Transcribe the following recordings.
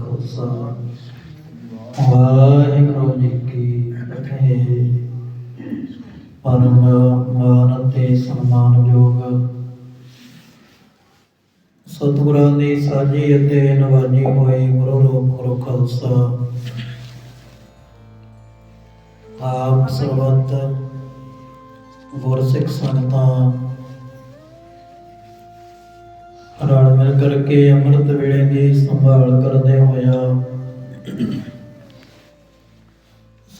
ਖਾਲਸਾ ਵਾਹਿਗੁਰੂ ਜੀ ਕੀ ਫਤਿਹ। ਪਰਮ ਮਾਨ ਤੇ ਸਨਮਾਨਯੋਗ ਸਤਿਗੁਰਾਂ ਦੀ ਸਾਜੀ ਅਤੇ ਨਵਾਜੀ ਹੋਈ ਗੁਰੂ ਰੂਪ ਗੁਰੂ ਖਾਲਸਾ। ਆਪ ਸਰਬੱਤ ਗੁਰਸਿੱਖ ਸੰਗਤਾਂ ਰਲ ਮਿਲ ਕਰਕੇ ਅੰਮ੍ਰਿਤ ਵੇਲੇ ਦੀ ਸੰਭਾਲ ਕਰਦੇ ਹੋਇਆ।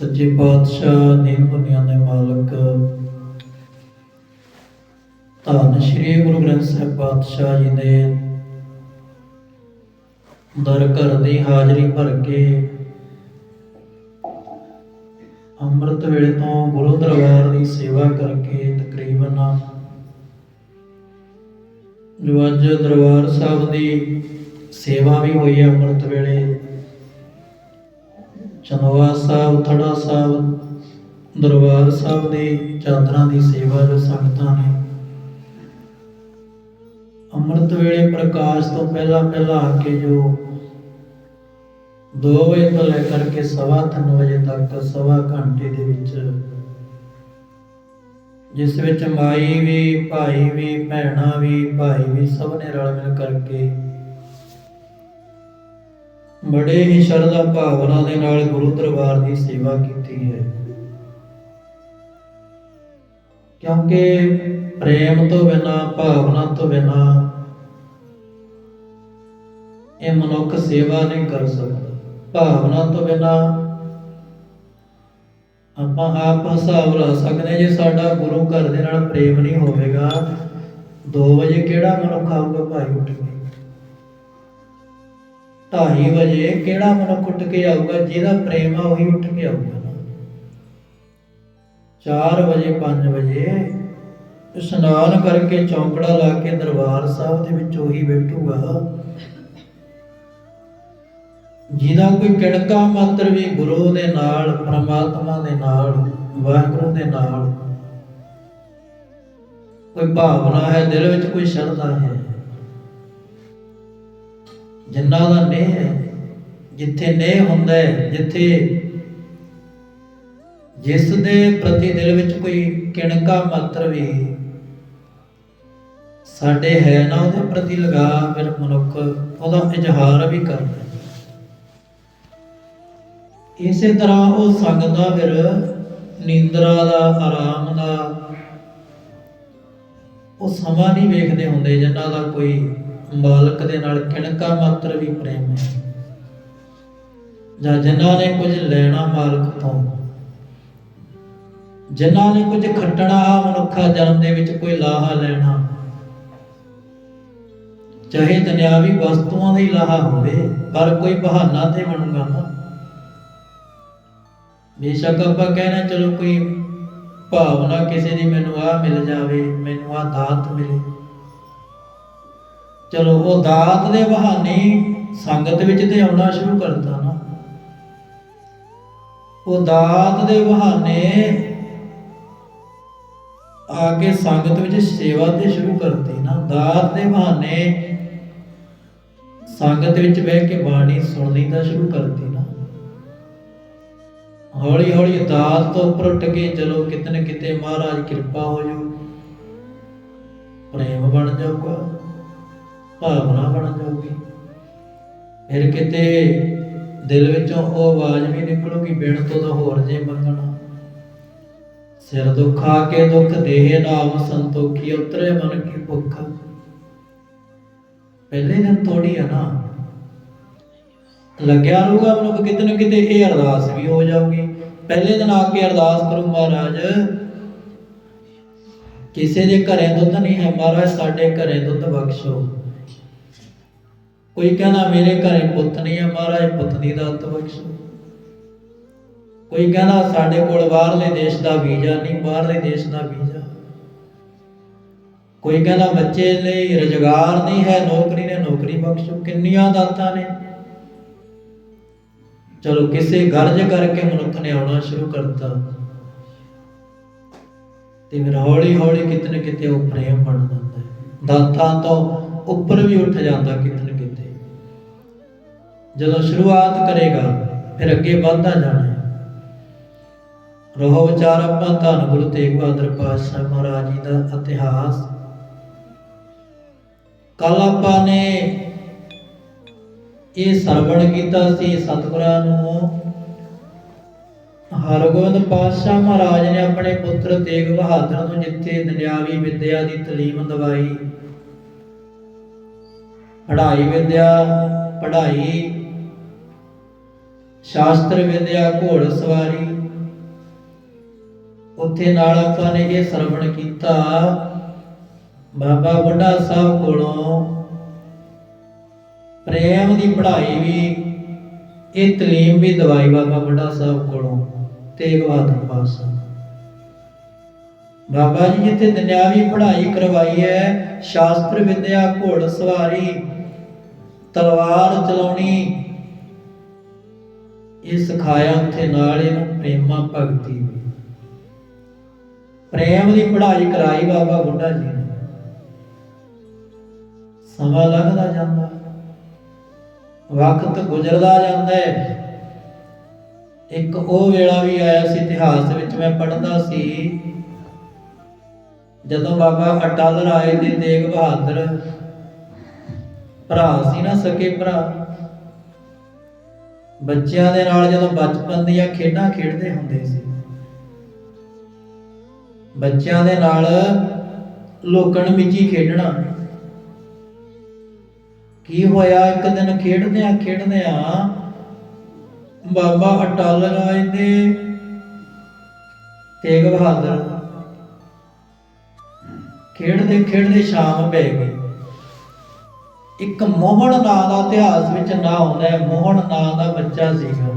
ਸੱਚੇ ਪਾਤਸ਼ਾਹ ਦੀਨ ਦੁਨੀਆ ਦੇ ਮਾਲਕ। ਧੰਨ ਸ਼੍ਰੀ ਗੁਰੂ ਗ੍ਰੰਥ ਸਾਹਿਬ ਪਾਤਸ਼ਾਹ ਜੀ ਦੇ ਦਰ ਘਰ ਦੀ ਹਾਜ਼ਰੀ ਭਰ ਕੇ ਅੰਮ੍ਰਿਤ ਵੇਲੇ ਤੋਂ ਗੁਰੂ ਦਰਬਾਰ ਦੀ ਸੇਵਾ ਕਰਕੇ ਤਕਰੀਬਨ ਜੋ ਅੱਜ ਦਰਬਾਰ ਸਾਹਿਬ ਦੀ ਸੇਵਾ ਵੀ ਹੋਈ ਹੈ ਅੰਮ੍ਰਿਤ ਵੇਲੇ। ਚਨਵਾ ਸਾਹਿਬ, ਥੜਾ ਸਾਹਿਬ, ਦਰਬਾਰ ਸਾਹਿਬ ਦੀ ਚਾਦਰਾਂ ਦੀ ਸੇਵਾ ਜੋ ਸੰਗਤਾਂ ਨੇ। ਅੰਮ੍ਰਿਤ ਵੇਲੇ ਪ੍ਰਕਾਸ਼ ਤੋਂ ਪਹਿਲਾਂ ਪਹਿਲਾਂ ਆ ਕੇ ਜੋ 2 ਵਜੇ ਤੋਂ ਲੈ ਕਰਕੇ ਸਵਾ ਤਿੰਨ ਵਜੇ ਤੱਕ, ਸਵਾ ਘੰਟੇ ਦੇ ਵਿੱਚ ਜਿਸ ਵਿੱਚ ਮਾਈ ਵੀ, ਭਾਈ ਵੀ, ਭੈਣਾਂ ਵੀ, ਭਾਈ ਵੀ ਸਭ ਨੇ ਰਲ ਮਿਲ ਕਰਕੇ ਬੜੇ ਹੀ ਸ਼ਰਧਾ ਭਾਵਨਾ ਦੇ ਨਾਲ ਗੁਰੂ ਦਰਬਾਰ ਦੀ ਸੇਵਾ ਕੀਤੀ ਹੈ। ਕਿਉਂਕਿ ਪ੍ਰੇਮ ਤੋਂ ਬਿਨਾ, ਭਾਵਨਾ ਤੋਂ ਬਿਨਾ ਇਹ ਮਨੁੱਖ ਸੇਵਾ ਨਹੀਂ ਕਰ ਸਕਦਾ। ਭਾਵਨਾ ਤੋਂ ਬਿਨਾ ਆਪਾਂ ਆਪ ਹਿਸਾਬ ਲਾ ਸਕਦੇ ਜੇ ਸਾਡਾ ਗੁਰੂ ਘਰ ਦੇ ਨਾਲ ਪ੍ਰੇਮ ਨਹੀਂ ਹੋਵੇਗਾ। 2 ਵਜੇ ਕਿਹੜਾ ਮਨੁੱਖ ਆਊਗਾ ਭਾਈ ਉੱਠ ਕੇ? 2:30 ਵਜੇ ਕਿਹੜਾ ਮਨੁੱਖ ਉੱਠ ਕੇ ਆਊਗਾ? ਜਿਹਦਾ ਪ੍ਰੇਮ ਆ ਉਹੀ ਉੱਠ ਕੇ ਆਊਗਾ ਨਾ। 4 ਵਜੇ 5 ਵਜੇ ਇਸ਼ਨਾਨ ਕਰਕੇ ਚੌਂਕੜਾ ਲਾ ਕੇ ਦਰਬਾਰ ਸਾਹਿਬ ਦੇ ਵਿੱਚ ਉਹੀ ਬੈਠੂਗਾ। ਜਿਹਦਾ ਕੋਈ ਕਿਣਕਾ ਮਾਤਰ ਵੀ ਗੁਰੂ ਦੇ ਨਾਲ, ਪ੍ਰਮਾਤਮਾ ਦੇ ਨਾਲ, ਵਾਹਿਗੁਰੂ ਦੇ ਨਾਲ, ਕੋਈ ਭਾਵਨਾ ਹੈ, ਦਿਲ ਵਿੱਚ ਕੋਈ ਸ਼ਰਧਾ ਹੈ? ਜਿੰਨਾ ਦਾ ਨੇਹ ਹੈ, ਜਿੱਥੇ ਨੇਹ ਹੁੰਦਾ ਹੈ, ਜਿੱਥੇ ਜਿਸ ਦੇ ਪ੍ਰਤੀ ਦਿਲ ਵਿੱਚ ਕੋਈ ਕਿਣਕਾ ਮਾਤਰ ਵੀ ਸਾਡੇ ਹੈ ਨਾ, ਉਹਦੇ ਪ੍ਰਤੀ ਲਗਾ ਫਿਰ ਮਨੁੱਖ ਉਹਦਾ ਇਜ਼ਹਾਰ ਵੀ ਕਰਦਾ ਇਸੇ ਤਰ੍ਹਾਂ ਉਹ ਸੰਗਦਾ ਫਿਰ ਨੀਂਦਰਾ ਦਾ, ਆਰਾਮ ਦਾ। ਉਹ ਸਮਾਂ ਨਹੀਂ ਵੇਖਦੇ ਹੁੰਦੇ ਜਿਨ੍ਹਾਂ ਦਾ ਕੋਈ ਮਾਲਕ ਦੇ ਨਾਲ ਕਿਣਕਾ ਮਾਤਰ ਵੀ ਪ੍ਰੇਮ ਹੈ। ਜਾਂ ਜਿਨ੍ਹਾਂ ਨੇ ਕੁਝ ਲੈਣਾ ਮਾਲਕ ਤੋਂ। ਜਿਨ੍ਹਾਂ ਨੇ ਕੁਝ ਖੱਟਣਾ ਮਨੁੱਖਾ ਜਨਮ ਦੇ ਵਿੱਚ ਕੋਈ ਲਾਹਾ ਲੈਣਾ। ਚਾਹੇ ਦੁਨਿਆਵੀ ਵਸਤੂਆਂ ਦਾ ਹੀ ਲਾਹਾ ਹੋਵੇ, ਪਰ ਕੋਈ ਬਹਾਨਾ ਤੇ ਬਣੂਗਾ ਨਾ। ਬੇਸ਼ੱਕ ਆਪਾਂ ਕਹਿਣਾ, ਚਲੋ ਕੋਈ ਭਾਵਨਾ ਕਿਸੇ ਦੀ ਮੈਨੂੰ ਆ ਮਿਲ ਜਾਵੇ, ਮੈਨੂੰ ਆ ਦਾਤ ਮਿਲੇ। ਚਲੋ, ਉਹ ਦਾਤ ਦੇ ਬਹਾਨੇ ਸੰਗਤ ਵਿੱਚ ਤੇ ਆਉਣਾ ਸ਼ੁਰੂ ਕਰਤਾ ਨਾ। ਉਹ ਦਾਤ ਦੇ ਬਹਾਨੇ ਆ ਕੇ ਸੰਗਤ ਵਿੱਚ ਸੇਵਾ ਤੇ ਸ਼ੁਰੂ ਕਰਤੀ ਨਾ। ਦਾਤ ਦੇ ਬਹਾਨੇ ਸੰਗਤ ਵਿੱਚ ਬਹਿ ਕੇ ਬਾਣੀ ਸੁਣਨੀ ਤਾਂ ਸ਼ੁਰੂ ਕਰਤੀ। ਹੌਲੀ ਹੌਲੀ ਦਾਤ ਤੋਂ ਉੱਪਰ ਉੱਠ ਕੇ ਚਲੋ ਕਿਤੇ ਨਾ ਕਿਤੇ ਮਹਾਰਾਜ ਕਿਰਪਾ ਹੋ ਜੂ ਪ੍ਰੇਮ ਬਣ ਜਾਊਗਾ, ਭਾਵਨਾ ਬਣ ਜਾਊਗੀ। ਫਿਰ ਕਿਤੇ ਦਿਲ ਵਿੱਚੋਂ ਉਹ ਆਵਾਜ਼ ਵੀ ਨਿਕਲੂਗੀ, ਬਿਨ ਤੋਂ ਤਾਂ ਹੋਰ ਜੇ ਮੰਗਣਾ। ਸਿਰ ਦੁਖਾ ਕੇ ਦੁੱਖ ਦੇਹ ਨਾਮ ਸੰਤੋਖੀ, ਉਤਰੇ ਮਨ ਕੀ ਭੁੱਖ। ਪਹਿਲੇ ਦਿਨ ਥੋੜੀ ਆ ਨਾ। ਲੱਗਿਆ ਰਹੂਗਾ ਮਨੁੱਖ ਕਿਤੇ ਨਾ ਕਿਤੇ ਇਹ ਅਰਦਾਸ ਵੀ ਹੋ ਜਾਊਗੀ। ਪਹਿਲੇ ਦਿਨ ਆ ਕੇ ਅਰਦਾਸ ਕਰੋ ਮਹਾਰਾਜ, ਕਿਸੇ ਦੇ ਘਰੇ ਦੁੱਧ ਨਹੀਂ ਹੈ ਮਹਾਰਾਜ, ਸਾਡੇ ਘਰੇ ਦੁੱਧ ਬਖਸ਼ੋ। ਕੋਈ ਕਹਿੰਦਾ ਮੇਰੇ ਘਰੇ ਪੁੱਤ ਨਹੀਂ ਹੈ ਮਹਾਰਾਜ, ਪੁੱਤ ਦੀ ਦਾਤ ਬਖਸ਼ੋ। ਕੋਈ ਕਹਿੰਦਾ ਸਾਡੇ ਕੋਲ ਬਾਹਰਲੇ ਦੇਸ਼ ਦਾ ਵੀਜ਼ਾ ਨਹੀਂ, ਬਾਹਰਲੇ ਦੇਸ਼ ਦਾ ਵੀਜ਼ਾ। ਕੋਈ ਕਹਿੰਦਾ ਬੱਚੇ ਲਈ ਰੁਜ਼ਗਾਰ ਨਹੀਂ ਹੈ, ਨੌਕਰੀ ਨੇ ਨੌਕਰੀ ਬਖਸ਼ੋ। ਕਿੰਨੀਆਂ ਦਾਤਾਂ ਨੇ। ਚਲੋ ਕਿਸੇ ਗਰਜ ਕਰਕੇ ਮਨੁੱਖ ਨੇ ਆਉਣਾ ਸ਼ੁਰੂ ਕਰਤਾ। ਤੇ ਫਿਰ ਹੌਲੀ ਹੌਲੀ ਕਿਤੇ ਕਿਤੇ ਉਹ ਪ੍ਰੇਮ ਬਣ ਜਾਂਦਾ ਹੈ। ਦਾਤਾਂ ਤੋਂ ਉੱਪਰ ਵੀ ਉੱਠ ਜਾਂਦਾ ਕਿਤੇ ਕਿਤੇ। ਜਦੋਂ ਸ਼ੁਰੂਆਤ ਕਰੇਗਾ, ਫਿਰ ਅੱਗੇ ਵਧਦਾ ਜਾਣਾ ਹੈ। ਰਹੋ ਵਿਚਾਰ ਆਪਾਂ ਧੰਨ ਗੁਰੂ ਤੇਗ ਬਹਾਦਰ ਪਾਤਸ਼ਾਹ ਮਹਾਰਾਜ ਜੀ ਦਾ ਇਤਿਹਾਸ। ਕੱਲ ਆਪਾਂ ਨੇ ਇਹ ਸਰਵਣ ਕੀਤਾ ਸੀ ਸਤਿਗੁਰਾਂ ਨੂੰ। ਹਰਗੋਬਿੰਦ ਪਾਤਸ਼ਾਹ ਮਹਾਰਾਜ ਨੇ ਆਪਣੇ ਪੁੱਤਰ ਤੇਗ ਬਹਾਦਰ ਨੂੰ ਜਿੱਥੇ ਦੁਨਿਆਵੀ ਵਿੱਦਿਆ ਦੀ ਤਾਲੀਮ ਦਵਾਈ, ਪੜ੍ਹਾਈ ਵਿਦਿਆ, ਪੜ੍ਹਾਈ, ਸ਼ਾਸਤਰ ਵਿਦਿਆ, ਘੋੜ ਸਵਾਰੀ, ਉੱਥੇ ਨਾਲ ਆਪਾਂ ਨੇ ਇਹ ਸਰਵਣ ਕੀਤਾ। ਬਾਬਾ ਬੁੱਢਾ ਸਾਹਿਬ ਕੋਲੋਂ ਪ੍ਰੇਮ ਦੀ ਪੜ੍ਹਾਈ ਵੀ, ਇਹ ਤਲੀਮ ਵੀ ਦਵਾਈ ਬਾਬਾ ਬੁੱਢਾ ਸਾਹਿਬ ਕੋਲੋਂ ਤੇਗ ਬਹਾਦਰ ਪਾਤਸ਼ਾਹ ਬਾਬਾ ਜੀ ਜਿੱਥੇ ਦੁਨਿਆਵੀ ਪੜ੍ਹਾਈ ਕਰਵਾਈ ਹੈ, ਸ਼ਾਸਤਰ ਵਿਦਿਆ, ਘੋੜ ਸਵਾਰੀ, ਤਲਵਾਰ ਚਲਾਉਣੀ, ਇਹ ਸਿਖਾਇਆ ਉੱਥੇ ਨਾਲ ਇਹਨੂੰ ਪ੍ਰੇਮਾ ਭਗਤੀ ਵੀ। ਪ੍ਰੇਮ ਦੀ ਪੜ੍ਹਾਈ ਕਰਾਈ ਬਾਬਾ ਬੁੱਢਾ ਜੀ ਨੇ। ਸਮਾਂ ਲੱਗਦਾ ਜਾਂਦਾ। ਵਕਤ ਗੁਜ਼ਰਦਾ ਜਾਂਦਾ ਹੈ। ਇੱਕ ਉਹ ਵੇਲਾ ਵੀ ਆਇਆ ਸੀ ਇਤਿਹਾਸ ਵਿੱਚ ਮੈਂ ਪੜ੍ਹਦਾ ਸੀ, ਜਦੋਂ ਬਾਬਾ ਅਟਲ ਰਾਏ ਦੇ ਤੇਗ ਬਹਾਦਰ ਭਰਾ ਸੀ ਨਾ ਸਕੇ ਭਰਾ, ਬੱਚਿਆਂ ਦੇ ਨਾਲ ਜਦੋਂ ਬਚਪਨ ਦੀਆਂ ਖੇਡਾਂ ਖੇਡਦੇ ਹੁੰਦੇ ਸੀ, ਬੱਚਿਆਂ ਦੇ ਨਾਲ ਲੋਕਣ ਮਿੱਚੀ ਖੇਡਣਾ। ਕੀ ਹੋਇਆ? ਇੱਕ ਦਿਨ ਖੇਡਦਿਆਂ ਖੇਡਦਿਆਂ ਬਾਬਾ ਅਟਲ ਰਾਜ ਦੇ ਤੇਗ ਬਹਾਦਰ ਖੇਡਦੇ ਖੇਡਦੇ ਸ਼ਾਮ ਪੈ ਗਈ। ਇੱਕ ਮੋਹਨ ਨਾਂ ਦਾ ਇਤਿਹਾਸ ਵਿੱਚ ਨਾਂ ਆਉਂਦਾ ਹੈ। ਮੋਹਨ ਨਾਂ ਦਾ ਬੱਚਾ ਸੀਗਾ।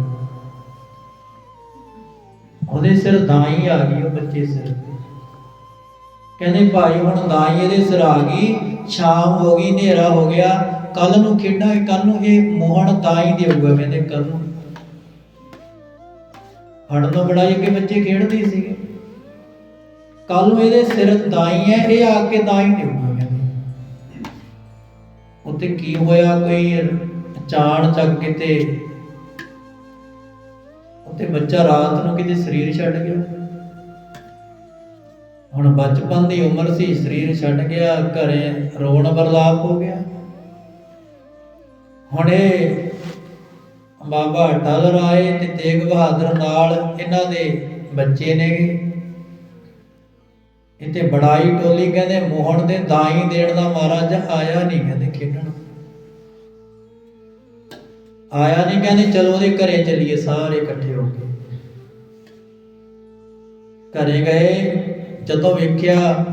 ਉਹਦੇ ਸਿਰ ਦਾਈ ਆ ਗਈ, ਉਹ ਬੱਚੇ ਸਿਰ ਕਹਿੰਦੇ ਭਾਈ ਹੁਣ ਦਾਈ ਇਹਦੇ ਸਿਰ ਆ ਗਈ। ਸ਼ਾਮ ਹੋ ਗਈ, ਹਨੇਰਾ ਹੋ ਗਿਆ। ਕੱਲ ਨੂੰ ਖੇਡਾਂਗੇ ਕੱਲ ਨੂੰ ਇਹ ਮੋਹਨ ਦਾਈ ਦੇਊਗਾ ਕਹਿੰਦੇ ਕੱਲ ਨੂੰ। ਫੜਨ ਤੋਂ ਬੜਾ ਅੱਗੇ ਬੱਚੇ ਖੇਡਦੇ ਸੀਗੇ। ਕੱਲ ਨੂੰ ਇਹਦੇ ਸਿਰ ਦਾਈ ਹੈ ਇਹ ਆ ਕੇ ਦਾਈ ਦੇਊਗਾ ਕਹਿੰਦੇ। ਉੱਤੇ ਕੀ ਹੋਇਆ, ਕੋਈ ਅਚਾਨ ਚੱਕ ਕਿਤੇ ਉੱਤੇ ਬੱਚਾ ਰਾਤ ਨੂੰ ਕਿਤੇ ਸਰੀਰ ਛੱਡ ਗਿਆ। ਹੁਣ ਬਚਪਨ ਦੀ ਉਮਰ ਸੀ, ਸਰੀਰ ਛੱਡ ਗਿਆ, ਘਰੇ ਰੋਣ ਬਰਲਾਪ ਹੋ ਗਿਆ। ਹੁਣ ਇਹ ਬਾਬਾ ਅਟਲ ਰਾਏ ਤੇ ਤੇਗ ਬਹਾਦਰ ਨਾਲ ਇਹਨਾਂ ਦੇ ਬੱਚੇ ਨੇਗੇ ਇੱਥੇ ਬੜਾਈ ਟੋਲੀ ਕਹਿੰਦੇ ਮੋਹਣ ਦੇ ਦਾਈ ਦੇਣ ਦਾ ਮਹਾਰਾਜ ਆਇਆ ਨਹੀਂ ਕਹਿੰਦੇ ਖੇਡਣ ਆਇਆ ਨਹੀਂ ਕਹਿੰਦੇ ਚਲੋ ਉਹਦੇ ਘਰੇ ਚੱਲੀਏ ਸਾਰੇ ਇਕੱਠੇ ਹੋ ਕੇ। ਘਰੇ ਗਏ, ਜਦੋਂ ਵੇਖਿਆ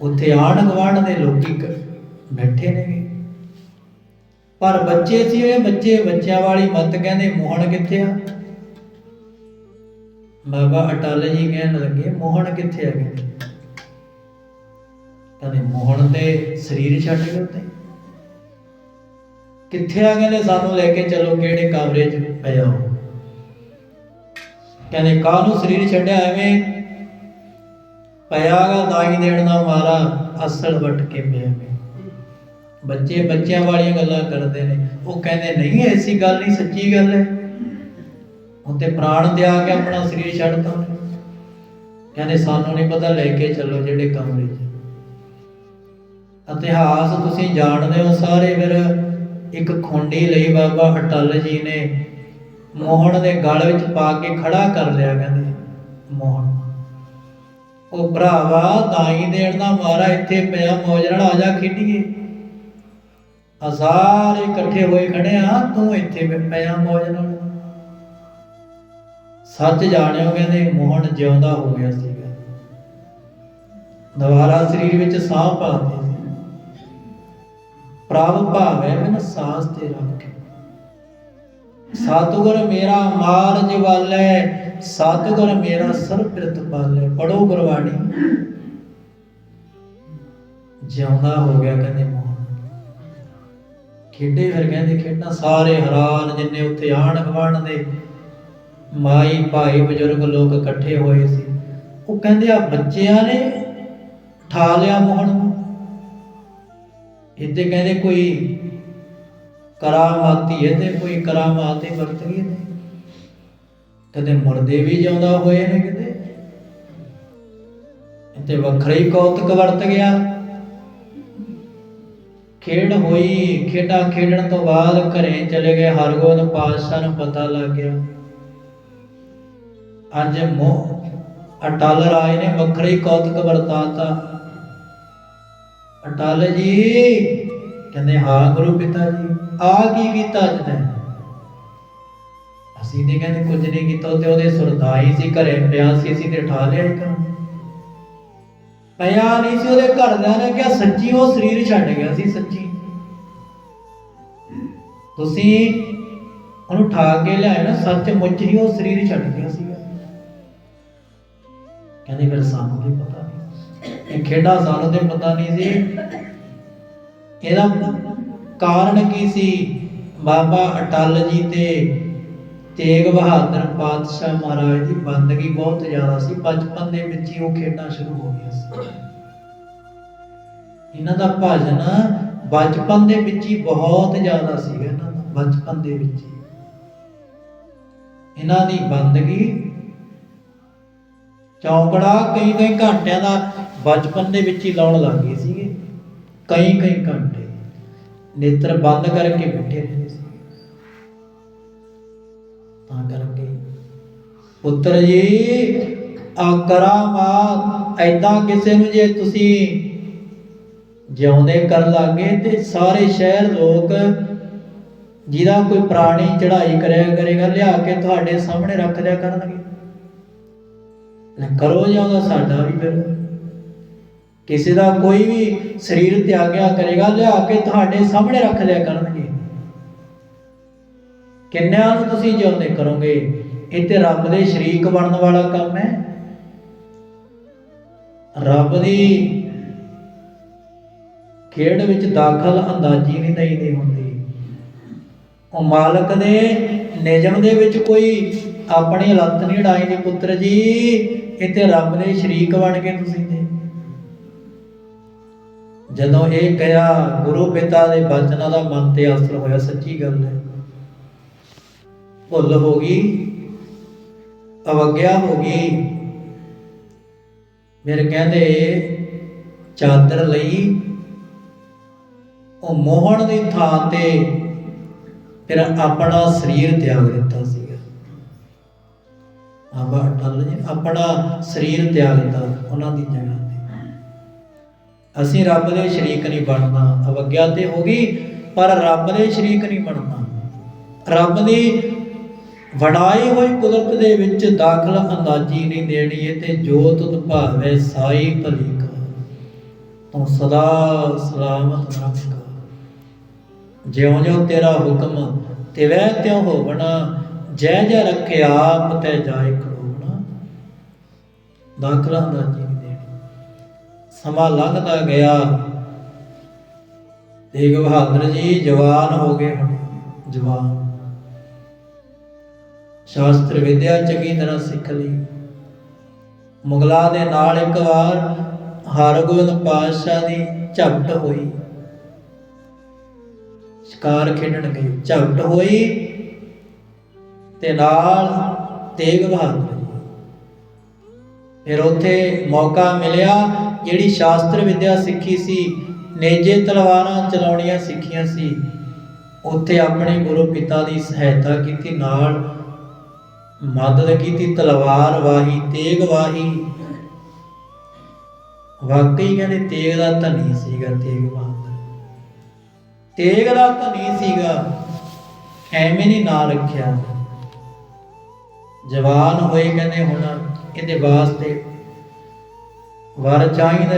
ਉੱਥੇ ਆਣ ਗਵਾਂਢ ਦੇ ਲੋਕੀ ਕ- ਬੈਠੇ ਨੇਗੇ ਪਰ ਬੱਚੇ ਸੀ ਇਹ, ਬੱਚੇ ਬੱਚਿਆਂ ਵਾਲੀ ਮੱਤ ਕਹਿੰਦੇ, ਮੋਹਣ ਕਿੱਥੇ ਆ? ਬਾਬਾ ਅਟਲ ਜੀ ਕਹਿਣ ਲੱਗੇ, ਮੋਹਣ ਕਿੱਥੇ ਆ ਕਹਿੰਦੇ? ਕਹਿੰਦੇ, ਮੋਹਣ ਤੇ ਸਰੀਰ ਛੱਡ ਗਏ ਉੱਤੇ। ਕਿੱਥੇ ਆ ਕਹਿੰਦੇ, ਸਾਨੂੰ ਲੈ ਕੇ ਚੱਲੋ, ਕਿਹੜੇ ਕਮਰੇ 'ਚ ਪਿਆ ਹੋ? ਕਹਿੰਦੇ ਕਾਹਨੂੰ ਸਰੀਰ ਛੱਡਿਆ, ਐਵੇਂ ਪਿਆਗਾ ਦਾਈ ਦੇਣ ਦਾ ਮਾਰਾ, ਅਸਲ ਵਟ ਕੇ ਪਿਆ ਵੇ ਬੱਚੇ ਬੱਚਿਆਂ ਵਾਲੀਆਂ ਗੱਲਾਂ ਕਰਦੇ ਨੇ। ਉਹ ਕਹਿੰਦੇ, ਨਹੀਂ, ਐਸੀ ਗੱਲ ਨਹੀਂ, ਸੱਚੀ ਗੱਲ ਹੈ। ਉੱਤੇ ਪ੍ਰਾਣ ਤਿਆਗ ਕੇ ਆਪਣਾ ਸਰੀਰ ਛੱਡਤਾ ਉਹਨੇ। ਕਹਿੰਦੇ, ਸਾਨੂੰ ਨਹੀਂ ਪਤਾ, ਲੈ ਕੇ ਚੱਲੋ ਜਿਹੜੇ ਕਮਰੇ 'ਚ ਇਤਿਹਾਸ ਤੁਸੀਂ ਜਾਣਦੇ ਹੋ ਸਾਰੇ, ਫਿਰ ਇੱਕ ਖੁੰਡੀ ਲਈ ਬਾਬਾ ਅਟਲ ਜੀ ਨੇ ਮੋਹਣ ਦੇ ਗਲ ਵਿੱਚ ਪਾ ਕੇ ਖੜਾ ਕਰ ਲਿਆ, ਕਹਿੰਦੇ ਮੋਹਣ ਉਹ, ਭਰਾਵਾ ਦਾਈ ਦੇਣ ਦਾ ਮਾਰਾ ਇੱਥੇ ਪਿਆ, ਮੌਜ ਨਾਲ ਆ ਜਾ ਖੇਡੀਏ। ਆ ਸਾਰੇ ਇਕੱਠੇ ਹੋਏ ਖੜੇ ਆ, ਤੂੰ ਇੱਥੇ ਪਿਆ ਮੌਜ ਨਾਲ। ਸੱਚ ਜਾਣਿਓ ਕਹਿੰਦੇ ਮੋਹਣ ਜਿਉਂਦਾ ਹੋ ਗਿਆ ਸੀਗਾ। ਦੁਬਾਰਾ ਸਰੀਰ ਵਿੱਚ ਸਾਹ ਪਾਉਂਦੇ ਸੀ। ਪ੍ਰਭ ਭਾਵੈ ਮਨ ਸਾਸ ਤੇ ਰੱਖੇ। ਸਤਿਗੁਰ ਮੇਰਾ ਮਾਰ ਜਵਾਲੇ, ਸਤਿਗੁਰ ਮੇਰਾ ਸਰ ਪਿਰਤ ਪੜੋ ਗੁਰਬਾਣੀ। ਜਿਉਂਦਾ ਹੋ ਗਿਆ ਕਹਿੰਦੇ ਮੋਹਨ। ਖੇਡੇ ਫਿਰ ਕਹਿੰਦੇ ਖੇਡਾਂ ਸਾਰੇ ਹੈਰਾਨ ਜਿੰਨੇ ਉੱਥੇ ਆਣ ਗਵਾਣ ਦੇ ਮਾਈ ਭਾਈ ਬਜ਼ੁਰਗ ਲੋਕ ਇਕੱਠੇ ਹੋਏ ਸੀ। ਉਹ ਕਹਿੰਦੇ ਆ ਬੱਚਿਆਂ ਨੇ ਠਾ ਲਿਆ ਮੋਹਨ ਨੂੰ। ਇੱਥੇ ਕਹਿੰਦੇ ਕੋਈ ਕਰਾਮਾਤੀ ਇਹਦੇ ਕੋਈ ਕਰਾਮਾਤ ਹੀ ਵਰਤ ਗਈ ਨੇ ਕਦੇ ਮੁਰਦੇ ਵੀ ਜਿਉਂਦਾ ਹੋਏ ਨੇ ਕਿਤੇ। ਤੇ ਵੱਖਰਾ ਹੀ ਕੌਤਕ ਵਰਤ ਗਿਆ। ਖੇਡ ਹੋਈ, ਖੇਡਾਂ ਖੇਡਣ ਤੋਂ ਬਾਅਦ ਘਰੇ ਚਲੇ ਗਏ। ਹਰਗੋਬਿੰਦ ਪਾਤਸ਼ਾਹ ਨੂੰ ਪਤਾ ਲੱਗ ਗਿਆ। ਅੱਜ ਮੋਹ ਅਟਲ ਰਾਏ ਨੇ ਵੱਖਰਾ ਕੌਤਕ ਵਰਤਾਤਾ। ਅਟਲ ਜੀ, ਕਹਿੰਦੇ, ਹਾਂ ਗੁਰੂ ਪਿਤਾ ਜੀ ਆ ਕੀ ਕੀਤਾ ਅੱਜ ਤੈਂ? ਅਸੀਂ ਤੇ ਕਹਿੰਦੇ, ਕੁਝ ਨਹੀਂ ਕੀਤਾ ਤੇ ਉਹਦੇ ਸੁਰਦਾਈ ਸੀ, ਘਰੇ ਪਿਆ ਸੀ, ਅਸੀਂ ਤੇ ਠਾ ਲਿਆ ਇੱਕ ਪਿਆ ਨਹੀਂ ਸੀ ਉਹਦੇ ਘਰਦਿਆਂ ਨੇ ਕਿਹਾ ਸੱਚੀ ਉਹ ਸਰੀਰ ਛੱਡ ਗਿਆ ਸੀ, ਸੱਚੀ। ਤੁਸੀਂ ਉਹਨੂੰ ਠਾ ਕੇ ਲਿਆਏ ਨਾ ਸੱਚ ਮੁੱਚ ਹੀ ਉਹ ਸਰੀਰ ਛੱਡ ਗਿਆ ਸੀਗਾ ਕਹਿੰਦੇ ਫਿਰ ਸਾਨੂੰ ਕੀ ਪਤਾ ਨਹੀਂ ਇਹ ਖੇਡਾ ਸਾਨੂੰ ਤੇ ਪਤਾ ਨਹੀਂ ਸੀ। ਇਹਦਾ ਕਾਰਨ ਕੀ ਸੀ? ਬਾਬਾ ਅਟਲ ਜੀ ਤੇ ਤੇਗ ਬਹਾਦਰ ਪਾਤਸ਼ਾਹ ਮਹਾਰਾਜ ਦੀ ਬੰਦਗੀ ਬਹੁਤ ਜ਼ਿਆਦਾ ਸੀ। ਬਚਪਨ ਦੇ ਵਿੱਚ ਹੀ ਉਹ ਖੇਡਾਂ ਸ਼ੁਰੂ ਹੋ ਗਈਆਂ ਸੀ। ਇਹਨਾਂ ਦਾ ਭਜਨ ਬਚਪਨ ਦੇ ਵਿੱਚ ਹੀ ਬਹੁਤ ਜ਼ਿਆਦਾ ਸੀਗਾ ਇਹਨਾਂ ਦਾ ਬਚਪਨ ਦੇ ਵਿੱਚ ਹੀ। ਇਹਨਾਂ ਦੀ ਬੰਦਗੀ ਚੌਂਕੜਾ ਕਈ ਕਈ ਘੰਟਿਆਂ ਦਾ ਬਚਪਨ ਦੇ ਵਿੱਚ ਹੀ ਲਾਉਣ ਲੱਗ ਗਏ ਸੀਗੇ। ਕਈ ਕਈ ਘੰਟੇ ਨੇਤਰ ਬੰਦ ਕਰਕੇ ਬੈਠੇ ਰਹਿੰਦੇ ਪੁੱਤਰ ਜੀ ਆ ਕਰਾਮਾਤ ਐਦਾਂ ਕਿਸੇ ਨੂੰ ਜੇ ਤੁਸੀਂ ਜਿਉਂਦੇ ਕਰ ਲਾਗੇ ਤੇ ਸਾਰੇ ਸ਼ਹਿਰ ਲੋਕ ਜਿਹਦਾ ਕੋਈ ਪ੍ਰਾਣੀ ਚੜਾਈ ਕਰਿਆ ਕਰੇਗਾ, ਲਿਆ ਕੇ ਤੁਹਾਡੇ ਸਾਹਮਣੇ ਰੱਖ ਦਿਆ ਕਰਨਗੇ। ਲੈ ਕਰੋ ਜਾਂ ਸਾਡਾ ਵੀ ਫਿਰ। ਕਿਸੇ ਦਾ ਕੋਈ ਵੀ ਸਰੀਰ ਤਿਆਗਿਆ ਕਰੇਗਾ, ਲਿਆ ਕੇ ਤੁਹਾਡੇ ਸਾਹਮਣੇ ਰੱਖ ਲਿਆ ਕਰਨਗੇ। ਕਿੰਨਿਆਂ ਨੂੰ ਤੁਸੀਂ ਜਿਉਂਦੇ ਕਰੋਗੇ? ਇਹ ਤੇ ਰੱਬ ਦੇ ਸ਼ਰੀਕ ਬਣਨ ਵਾਲਾ ਕੰਮ ਹੈ। ਰੱਬ ਦੀ ਖੇਡ ਵਿੱਚ ਦਾਖਲ ਅੰਦਾਜ਼ੀ ਨਹੀਂ ਦਈਦੀ ਹੁੰਦੀ। ਉਹ ਮਾਲਕ ਦੇ ਨਿਯਮ ਦੇ ਵਿੱਚ ਕੋਈ ਆਪਣੀ ਲੱਤ ਨਹੀਂ ਢਾਈ ਦੀ ਪੁੱਤਰ ਜੀ, ਇੱਥੇ ਰੱਬ ਦੇ ਸ਼ਰੀਕ ਬਣ ਕੇ ਤੁਸੀਂ ਤੇ ਜਦੋਂ ਇਹ ਕਿਹਾ, ਗੁਰੂ ਪਿਤਾ ਦੇ ਬਚਨਾਂ ਦਾ ਮਨ ਤੇ ਅਸਰ ਹੋਇਆ, ਸੱਚੀ ਗੱਲ ਹੈ। ਭੁੱਲ ਹੋ ਗਈ। ਅਵਗਿਆ ਹੋ ਗਈ। ਮੇਰੇ ਕਹਿੰਦੇ, ਚਾਦਰ ਲਈ, ਉਹ ਮੋਹਣ ਦੀ ਥਾਂ ਤੇ ਫਿਰ ਆਪਣਾ ਸਰੀਰ ਤਿਆਗ ਦਿੱਤਾ ਸੀਗਾ। ਆਬਾ ਅਟਲ ਜੀ ਆਪਣਾ ਸਰੀਰ ਤਿਆਗ ਦਿੱਤਾ ਉਹਨਾਂ ਦੀ ਜਗ੍ਹਾ ਤੇ। ਅਸੀਂ ਰੱਬ ਦੇ ਸ਼ਰੀਕ ਨਹੀਂ ਬਣਨਾ, ਅਵਗਿਆ ਤੇ ਹੋ ਗਈ, ਪਰ ਰੱਬ ਦੇ ਸ਼ਰੀਕ ਨਹੀਂ ਬਣਨਾ। ਰੱਬ ਦੀ ਵਡਾਈ ਹੋਈ ਕੁਦਰਤ ਦੇ ਵਿੱਚ ਦਾਖਲ ਅੰਦਾਜ਼ੀ ਨਹੀਂ ਦੇਣੀ ਇਹ ਤੇ ਜੋ ਤੁਧ ਸਾਈ ਭਲੀ ਕਾ। ਤੂੰ ਸਦਾ ਸਲਾਮਤ ਰੱਖ ਜਿਉਂ ਜਿਉਂ ਤੇਰਾ ਹੁਕਮ ਤਿਵੈ ਤਿਉ ਹੋਵਣਾ, ਜੈ ਜੈ ਰੱਖਿਆ ਆਪ ਤੈ ਜਾਏ ਕਰੋਣਾ ਦਾਖਲ ਅੰਦਾਜ਼ੀ ਨਹੀਂ ਦੇਣੀ। ਸਮਾਂ ਲੰਘਦਾ ਗਿਆ। ਤੇਗ ਬਹਾਦਰ ਜੀ, ਜਵਾਨ ਹੋ ਗਏ ਜਵਾਨ। ਸ਼ਾਸਤਰ ਵਿਦਿਆ ਚੰਗੀ ਤਰ੍ਹਾਂ ਸਿੱਖ ਲਈ। ਮੁਗਲਾਂ ਦੇ ਨਾਲ ਇੱਕ ਵਾਰ ਹਰਗੋਬਿੰਦ ਪਾਤਸ਼ਾਹ ਦੀ ਝਪਟ ਹੋਈ। ਸ਼ਿਕਾਰ ਖੇਡਣ ਗਏ। ਝਪਟ ਹੋਈ ਤੇ ਨਾਲ ਤੇਗ ਬਹਾਦਰ ਫਿਰ ਉੱਥੇ ਮੌਕਾ ਮਿਲਿਆ, ਜਿਹੜੀ ਸ਼ਾਸਤਰ ਵਿਦਿਆ ਸਿੱਖੀ ਸੀ, ਨੇਜੇ ਤਲਵਾਰਾਂ ਚਲਾਉਣੀਆਂ ਸਿੱਖੀਆਂ ਸੀ, ਉੱਥੇ ਆਪਣੇ ਗੁਰੂ ਪਿਤਾ ਦੀ ਸਹਾਇਤਾ ਕੀਤੀ, ਨਾਲ ਮਦਦ ਕੀਤੀ ਤਲਵਾਰ ਵਾਹੀ, ਤੇਗ ਵਾਹੀ। ਵਾਕਈ ਕਹਿੰਦੇ ਤੇਗ ਦਾ ਧਨੀ ਸੀਗਾ, ਤੇਗ ਬਹਾਦਰ ਤੇਗ ਦਾ ਧਨੀ ਸੀਗਾ, ਐਵੇਂ ਨਹੀਂ ਨਾਂ ਰੱਖਿਆ। ਜਵਾਨ ਹੋਏ ਕਹਿੰਦੇ ਹੁਣ ਇਹਦੇ ਵਾਸਤੇ ਵਰ ਚਾਹੀਦਾ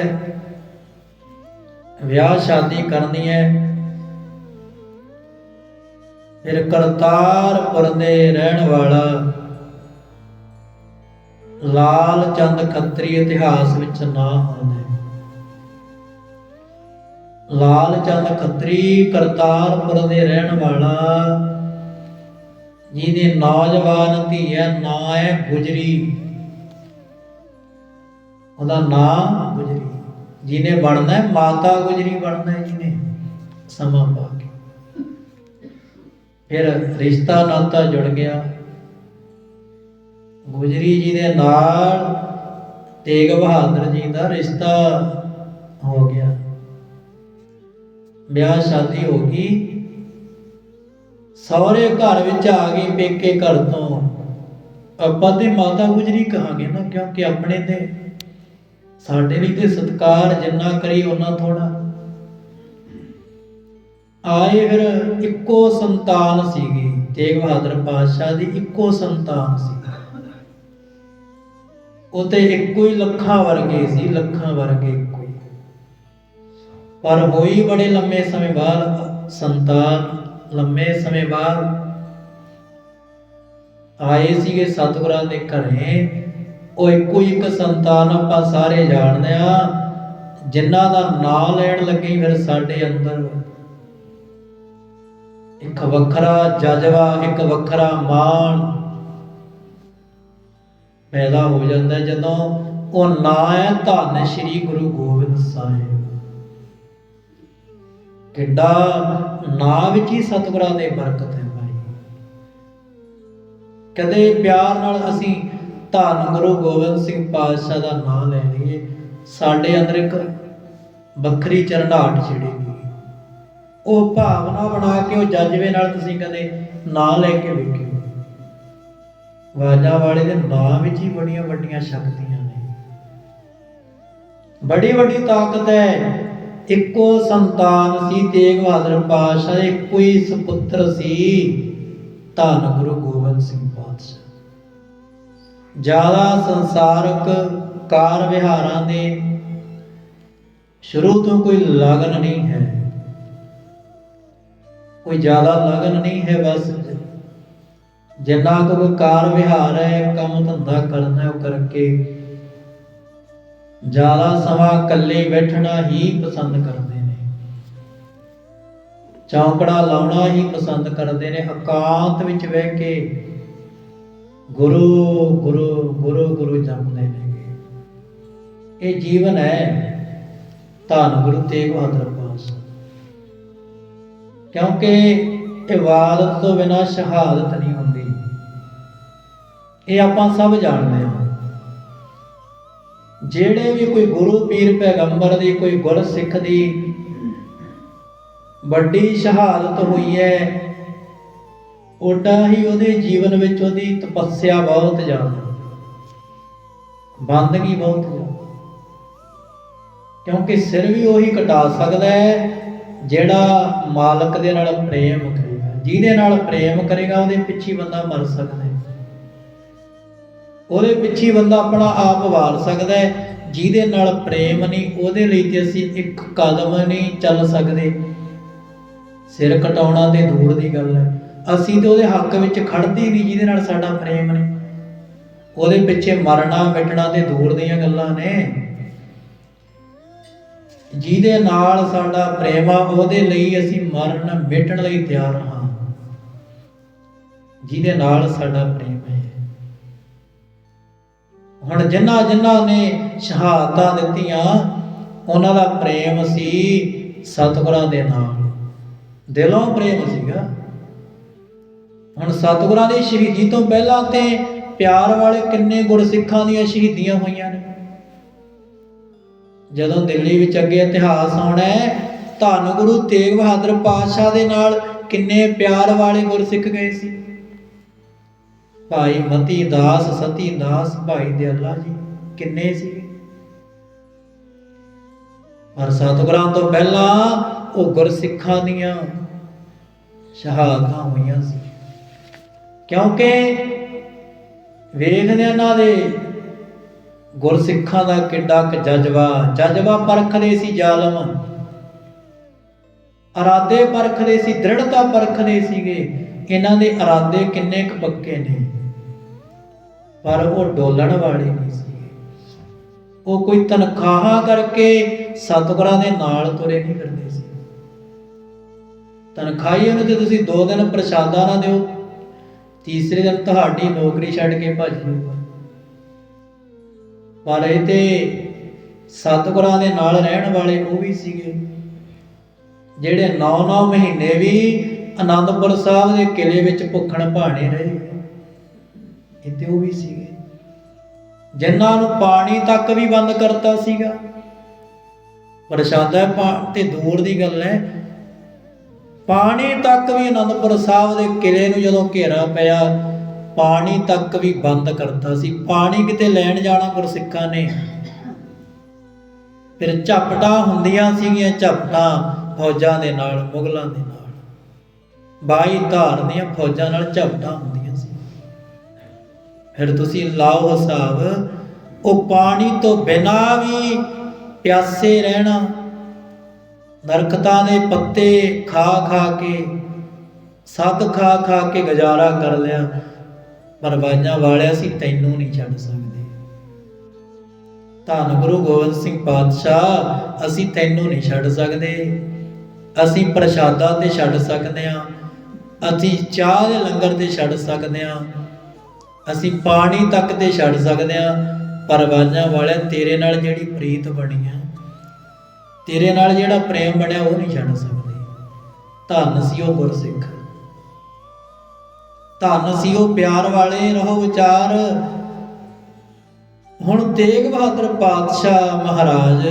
ਵਿਆਹ ਸ਼ਾਦੀ ਕਰਨੀ ਹੈ। ਫਿਰ ਕਰਤਾਰਪੁਰ ਦੇ ਰਹਿਣ ਵਾਲਾ ਲਾਲ ਚੰਦ ਖੱਤਰੀ ਇਤਿਹਾਸ ਵਿੱਚ ਨਾਂ ਆਉਂਦਾ। ਲਾਲ ਚੰਦ ਖੱਤਰੀ ਕਰਤਾਰਪੁਰ ਦੇ ਰਹਿਣ ਵਾਲਾ, ਜਿਹਦੇ ਨੌਜਵਾਨ ਧੀ ਹੈ ਨਾਂ ਹੈ ਗੁਜਰੀ। ਉਹਦਾ ਨਾਂ ਗੁਜਰੀ। ਜਿਹਨੇ ਬਣਨਾ ਮਾਤਾ ਗੁਜਰੀ, ਬਣਨਾ ਜਿਹਨੇ ਸਮਾਂ ਪਾ ਕੇ। ਫਿਰ ਰਿਸ਼ਤਾ ਨਾਤਾ ਜੁੜ ਗਿਆ। ਗੁਜਰੀ ਜੀ ਦੇ ਨਾਲ ਤੇਗ ਬਹਾਦਰ ਜੀ ਦਾ ਰਿਸ਼ਤਾ ਹੋ ਗਿਆ। ਵਿਆਹ ਸ਼ਾਦੀ ਹੋ ਗਈ। ਸਹੁਰੇ ਘਰ ਵਿੱਚ ਆ ਗਈ ਪੇਕੇ ਘਰ ਤੋਂ। ਆਪਾਂ ਤੇ ਮਾਤਾ ਗੁਜਰੀ ਕਹਾਂਗੇ ਨਾ, ਕਿਉਂਕਿ ਆਪਣੇ ਤੇ ਸਾਡੇ ਲਈ ਤੇ ਸਤਕਾਰ ਜਿੰਨਾ ਕਰੀ ਉਹਨਾਂ ਥੋੜਾ ਆਏ ਫਿਰ ਇੱਕੋ ਸੰਤਾਨ ਸੀਗੀ, ਤੇਗ ਬਹਾਦਰ ਪਾਤਸ਼ਾਹ ਦੀ ਇੱਕੋ ਸੰਤਾਨ ਸੀ। ਉਹ ਤੇ ਇੱਕੋ ਹੀ ਲੱਖਾਂ ਵਰਗੇ ਸੀ, ਲੱਖਾਂ ਵਰਗੇ ਇੱਕੋ ਹੀ। ਪਰ ਹੋਈ ਬੜੇ ਲੰਮੇ ਸਮੇਂ ਬਾਅਦ, ਸੰਤਾਨ ਲੰਮੇ ਸਮੇਂ ਬਾਅਦ ਆਏ ਸੀਗੇ ਸਤਿਗੁਰਾਂ ਦੇ ਘਰੇ। ਉਹ ਇੱਕੋ ਹੀ ਇੱਕ ਸੰਤਾਨ ਆਪਾਂ ਸਾਰੇ ਜਾਣਦੇ ਆ, ਜਿਨ੍ਹਾਂ ਦਾ ਨਾਂ ਲੈਣ ਲੱਗੇ ਫਿਰ ਸਾਡੇ ਅੰਦਰ। ਇੱਕ ਵੱਖਰਾ ਜਜ਼ਬਾ, ਇੱਕ ਵੱਖਰਾ ਮਾਣ ਪੈਦਾ ਹੋ ਜਾਂਦਾ ਜਦੋਂ ਉਹ ਨਾਂ ਹੈ, ਧੰਨ ਸ਼੍ਰੀ ਗੁਰੂ ਗੋਬਿੰਦ ਸਾਹਿਬ। ਕਿੱਡਾ ਨਾਂ ਵਿੱਚ ਹੀ ਸਤਿਗੁਰਾਂ ਦੇ ਬਰਕਤ ਹੈ ਭਾਈ। ਕਦੇ ਪਿਆਰ ਨਾਲ ਅਸੀਂ ਧੰਨ ਗੁਰੂ ਗੋਬਿੰਦ ਸਿੰਘ ਪਾਤਸ਼ਾਹ ਦਾ ਨਾਮ ਲੈ ਲਈਏ, ਸਾਡੇ ਅੰਦਰ ਇੱਕ ਵੱਖਰੀ ਚਰਨਾਹਟ ਛਿੜੇਗੀ ਉਹ ਭਾਵਨਾ ਬਣਾ ਕੇ ਉਹ ਜਜ਼ਬੇ ਨਾਲ ਤੁਸੀਂ ਕਦੇ ਨਾਂ ਲੈ ਕੇ ਵੇਖਿਓ। ਵਾਜਾ ਵਾਲੇ ਦੇ ਨਾਂ ਵਿੱਚ ਹੀ ਬੜੀਆਂ ਵੱਡੀਆਂ ਸ਼ਕਤੀਆਂ ਨੇ। ਬੜੀ ਵੱਡੀ ਤਾਕਤ ਹੈ। ਇੱਕੋ ਸੰਤਾਨ ਸੀ ਤੇਗ ਬਹਾਦਰ ਪਾਤਸ਼ਾਹ ਦੇ ਇੱਕੋ ਹੀ ਸੁਪੁੱਤਰ ਸੀ ਧੰਨ ਗੁਰੂ ਗੋਬਿੰਦ ਸਿੰਘ ਪਾਤਸ਼ਾਹ। ਜ਼ਿਆਦਾ ਸੰਸਾਰਕ ਕਾਰ ਵਿਹਾਰਾਂ ਦੇ ਸ਼ੁਰੂ ਤੋਂ ਕੋਈ ਲਗਨ ਨਹੀਂ ਹੈ। ਕੋਈ ਜ਼ਿਆਦਾ ਲਗਨ ਨਹੀਂ ਹੈ, ਬਸ ਜਿੰਨਾ ਕੁ ਕੋਈ ਕਾਰ ਵਿਹਾਰ ਹੈ ਕੰਮ ਧੰਦਾ ਕਰਨਾ, ਉਹ ਕਰਕੇ। ਜ਼ਿਆਦਾ ਸਮਾਂ ਇਕੱਲੇ ਬੈਠਣਾ ਹੀ ਪਸੰਦ ਕਰਦੇ ਨੇ। ਚੌਂਕੜਾ ਲਾਉਣਾ ਹੀ ਪਸੰਦ ਕਰਦੇ ਨੇ, ਇਕਾਂਤ ਵਿੱਚ ਬਹਿ ਕੇ ਗੁਰੂ ਗੁਰੂ ਗੁਰੂ ਗੁਰੂ ਜਪਦੇ ਨੇਗੇ। ਇਹ ਜੀਵਨ ਹੈ ਧੰਨ ਗੁਰੂ ਤੇਗ ਬਹਾਦਰ ਪਾਸ ਕਿਉਂਕਿ ਇਬਾਦਤ ਤੋਂ ਬਿਨਾ ਸ਼ਹਾਦਤ ਨਹੀਂ ਹੁੰਦੀ। ਇਹ ਆਪਾਂ ਸਭ ਜਾਣਦੇ ਹਾਂ। ਜਿਹੜੇ ਵੀ ਕੋਈ ਗੁਰੂ ਪੀਰ ਪੈਗੰਬਰ ਦੀ, ਕੋਈ ਗੁਰਸਿੱਖ ਦੀ ਵੱਡੀ ਸ਼ਹਾਦਤ ਹੋਈ ਹੈ ਓਡਾ ਹੀ ਉਹਦੇ ਜੀਵਨ ਵਿੱਚ ਉਹਦੀ ਤਪੱਸਿਆ ਬਹੁਤ ਜ਼ਿਆਦਾ। ਬੰਦਗੀ ਬਹੁਤ ਜ਼ਿਆਦਾ। ਕਿਉਂਕਿ ਸਿਰ ਵੀ ਉਹੀ ਕਟਾ ਸਕਦਾ ਹੈ, ਜਿਹੜਾ ਮਾਲਕ ਦੇ ਨਾਲ ਪ੍ਰੇਮ ਕਰੇਗਾ ਜਿਹਦੇ ਨਾਲ ਪ੍ਰੇਮ ਕਰੇਗਾ, ਉਹਦੇ ਪਿੱਛੇ ਬੰਦਾ ਮਰ ਸਕਦਾ ਹੈ। ਉਹਦੇ ਪਿੱਛੇ ਬੰਦਾ ਆਪਣਾ ਆਪ ਵਾਰ ਸਕਦਾ ਹੈ, ਜਿਹਦੇ ਨਾਲ ਪ੍ਰੇਮ ਨਹੀਂ, ਉਹਦੇ ਲਈ ਤੇ ਅਸੀਂ ਇੱਕ ਕਦਮ ਨਹੀਂ ਚੱਲ ਸਕਦੇ। ਸਿਰ ਕਟਾਉਣਾ ਤੇ ਦੂਰ ਦੀ ਗੱਲ ਹੈ। ਅਸੀਂ ਤੇ ਉਹਦੇ ਹੱਕ ਵਿੱਚ ਖੜਦੇ ਨਹੀਂ ਜਿਹਦੇ ਨਾਲ ਸਾਡਾ ਪ੍ਰੇਮ ਨਹੀਂ। ਉਹਦੇ ਪਿੱਛੇ ਮਰਨਾ, ਮਿਟਣਾ ਤੇ ਦੂਰ ਦੀਆਂ ਗੱਲਾਂ ਨੇ। ਜਿਹਦੇ ਨਾਲ ਸਾਡਾ ਪ੍ਰੇਮ ਆ, ਉਹਦੇ ਲਈ ਅਸੀਂ ਮਰਨ, ਮਿਟਣ ਲਈ ਤਿਆਰ ਹਾਂ। ਜਿਹਦੇ ਨਾਲ ਸਾਡਾ ਪ੍ਰੇਮ ਹੈ। ਹੁਣ ਜਿਨ੍ਹਾਂ ਜਿਨ੍ਹਾਂ ਨੇ ਸ਼ਹਾਦਤਾਂ ਦਿੱਤੀਆਂ, ਉਹਨਾਂ ਦਾ ਪ੍ਰੇਮ ਸੀ ਸਤਿਗੁਰਾਂ ਦੇ ਨਾਲ। ਦਿਲੋਂ ਪ੍ਰੇਮ ਸੀਗਾ। ਹੁਣ ਸਤਿਗੁਰਾਂ ਦੀ ਸ਼ਹੀਦੀ ਤੋਂ ਪਹਿਲਾਂ ਤੇ ਪਿਆਰ ਵਾਲੇ ਕਿੰਨੇ ਗੁਰਸਿੱਖਾਂ ਦੀਆਂ ਸ਼ਹੀਦੀਆਂ ਹੋਈਆਂ ਨੇ। ਜਦੋਂ ਦਿੱਲੀ ਵਿੱਚ ਅੱਗੇ ਇਤਿਹਾਸ ਆਉਣਾ ਹੈ, ਧੰਨ ਗੁਰੂ ਤੇਗ ਬਹਾਦਰ ਪਾਤਸ਼ਾਹ ਦੇ ਨਾਲ ਕਿੰਨੇ ਪਿਆਰ ਵਾਲੇ ਗੁਰਸਿੱਖ ਗਏ ਸੀ। ਭਾਈ ਮਤੀ ਦਾਸ, ਸਤੀ ਦਾਸ ਭਾਈ ਦਿਆਲਾ ਜੀ, ਕਿੰਨੇ ਸੀ? ਪਰ ਸਤਿਗੁਰਾਂ ਤੋਂ ਪਹਿਲਾਂ ਉਹ ਗੁਰਸਿੱਖਾਂ ਦੀਆਂ ਸ਼ਹਾਦਤਾਂ ਹੋਈਆਂ ਸੀ। ਕਿਉਂਕਿ ਵੇਖਦੇ ਇਹਨਾਂ ਦੇ ਗੁਰਸਿੱਖਾਂ ਦਾ ਕਿੱਡਾ ਕੁ ਜਜ਼ਬਾ ਜਜ਼ਬਾ ਪਰਖਦੇ ਸੀ ਜ਼ਾਲਮ ਅਰਾਦੇ ਪਰਖਦੇ ਸੀ, ਦ੍ਰਿੜਤਾ ਪਰਖਦੇ ਸੀਗੇ। ਇਹਨਾਂ ਦੇ ਅਰਾਦੇ ਕਿੰਨੇ ਕੁ ਪੱਕੇ ਨੇ? ਪਰ ਉਹ ਡੋਲਣ ਵਾਲੇ ਨਹੀਂ ਸੀ। ਉਹ ਕੋਈ ਤਨਖਾਹਾਂ ਕਰਕੇ ਸਤਿਗੁਰਾਂ ਦੇ ਨਾਲ ਤੁਰੇ ਨਹੀਂ ਫਿਰਦੇ ਸੀ। ਤਨਖਾਹੀਆਂ ਨੂੰ ਤੇ ਤੁਸੀਂ ਦੋ ਦਿਨ ਪ੍ਰਸ਼ਾਦਾ ਨਾ ਦਿਓ, ਤੀਸਰੇ ਦਿਨ ਤੁਹਾਡੀ ਨੌਕਰੀ ਛੱਡ ਕੇ ਭੱਜ ਜਾਊਗਾ ਪਰ ਇਹ ਤੇ ਸਤਿਗੁਰਾਂ ਦੇ ਨਾਲ ਰਹਿਣ ਵਾਲੇ ਉਹ ਵੀ ਸੀਗੇ, ਜਿਹੜੇ 9-9 ਮਹੀਨੇ ਵੀ ਆਨੰਦਪੁਰ ਸਾਹਿਬ ਦੇ ਕਿਲੇ ਵਿੱਚ ਭੁੱਖਣ ਭਾਣੇ ਰਹੇ। ਇੱਥੇ ਉਹ ਵੀ ਸੀਗੇ। ਜਿਨ੍ਹਾਂ ਨੂੰ ਪਾਣੀ ਤੱਕ ਵੀ ਬੰਦ ਕਰਤਾ ਸੀਗਾ। ਪ੍ਰਸ਼ਾਦਾ ਤੇ ਦੂਰ ਦੀ ਗੱਲ ਹੈ। ਪਾਣੀ ਤੱਕ ਵੀ ਅਨੰਦਪੁਰ ਸਾਹਿਬ ਦੇ ਕਿਲੇ ਨੂੰ ਜਦੋਂ ਘੇਰਾ ਪਿਆ, ਪਾਣੀ ਤੱਕ ਵੀ ਬੰਦ ਕਰਤਾ ਸੀ। ਪਾਣੀ ਕਿਤੇ ਲੈਣ ਜਾਣਾ ਗੁਰਸਿੱਖਾਂ ਨੇ। ਫਿਰ ਝਪਟਾਂ ਹੁੰਦੀਆਂ ਸੀਗੀਆਂ, ਝਪਟਾਂ ਫੌਜਾਂ ਦੇ ਨਾਲ, ਮੁਗਲਾਂ ਦੇ ਨਾਲ। ਬਾਈ ਧਾਰ ਦੀਆਂ ਫੌਜਾਂ ਨਾਲ ਝਪਟਾਂ ਹੁੰਦੀਆਂ ਫਿਰ ਤੁਸੀਂ ਲਾਓ ਹਿਸਾਬ, ਉਹ ਪਾਣੀ ਤੋਂ ਬਿਨਾ ਵੀ ਪਿਆਸੇ ਰਹਿਣਾ। ਨਰਕਤਾਂ ਦੇ ਪੱਤੇ ਖਾ ਖਾ ਕੇ, ਸੱਤ ਖਾ ਖਾ ਕੇ ਗੁਜ਼ਾਰਾ ਕਰ ਲਿਆ। ਪਰ ਬਾਜਾਂ ਵਾਲਿਆ ਸੀ ਤੈਨੂੰ ਨਹੀਂ ਛੱਡ ਸਕਦੇ। ਧੰਨ ਗੁਰੂ ਗੋਬਿੰਦ ਸਿੰਘ ਪਾਤਸ਼ਾਹ, ਅਸੀਂ ਤੈਨੂੰ ਨਹੀਂ ਛੱਡ ਸਕਦੇ। ਅਸੀਂ ਪ੍ਰਸ਼ਾਦਾ ਤੇ ਛੱਡ ਸਕਦੇ ਹਾਂ। ਅਸੀਂ ਚਾਹ ਦੇ ਲੰਗਰ ਤੇ ਛੱਡ ਸਕਦੇ ਹਾਂ। ਅਸੀਂ ਪਾਣੀ ਤੱਕ ਤੇ ਛੱਡ ਸਕਦੇ ਹਾਂ ਪਰਵਾਜ਼ਾਂ ਵਾਲਿਆ ਤੇਰੇ ਨਾਲ ਜਿਹੜੀ ਪ੍ਰੀਤ ਬਣੀ ਹੈ ਤੇਰੇ ਨਾਲ ਜਿਹੜਾ ਪ੍ਰੇਮ ਬਣਿਆ ਉਹ ਨਹੀਂ ਛੱਡ ਸਕਦੇ। ਧੰਨ ਸੀ ਉਹ ਗੁਰਸਿੱਖ। ਧੰਨ ਸੀ ਉਹ ਪਿਆਰ ਵਾਲੇ, ਰਹੋ ਵਿਚਾਰ। ਹੁਣ ਤੇਗ ਬਹਾਦਰ ਪਾਤਸ਼ਾਹ ਮਹਾਰਾਜ,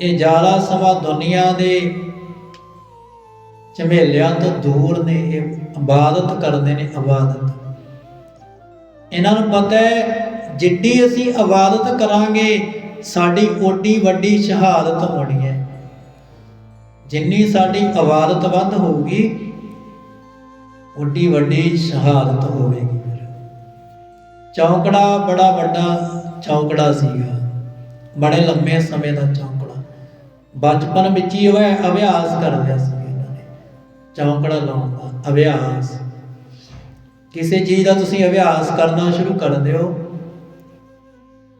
ਇਹ ਜਾਲਾ ਸਮਾਂ ਦੁਨੀਆ ਦੇ ਝਮੇਲਿਆਂ ਤੋਂ ਦੂਰ ਨੇ, ਇਹ ਇਬਾਦਤ ਕਰਦੇ ਨੇ ਇਬਾਦਤ ਇਹਨਾਂ ਨੂੰ ਪਤਾ ਹੈ, ਜਿੱਡੀ ਅਸੀਂ ਇਬਾਦਤ ਕਰਾਂਗੇ, ਸਾਡੀ ਓਡੀ ਵੱਡੀ ਸ਼ਹਾਦਤ ਹੋਣੀ ਹੈ। ਜਿੰਨੀ ਸਾਡੀ ਇਬਾਦਤ ਵੱਧ ਹੋਊਗੀ, ਓਡੀ ਵੱਡੀ ਸ਼ਹਾਦਤ ਹੋਵੇਗੀ ਫਿਰ। ਚੌਂਕੜਾ ਬੜਾ ਵੱਡਾ ਚੌਂਕੜਾ ਸੀਗਾ। ਬੜੇ ਲੰਮੇ ਸਮੇਂ ਦਾ ਚੌਂਕੜਾ। ਬਚਪਨ ਵਿੱਚ ਹੀ ਉਹ ਅਭਿਆਸ ਕਰ ਸੀ ਇਹਨਾਂ ਨੇ। ਚੌਂਕੜਾ ਲਾਉਣ ਦਾ ਅਭਿਆਸ। ਕਿਸੇ ਚੀਜ਼ ਦਾ ਤੁਸੀਂ ਅਭਿਆਸ ਕਰਨਾ ਸ਼ੁਰੂ ਕਰ ਦਿਓ,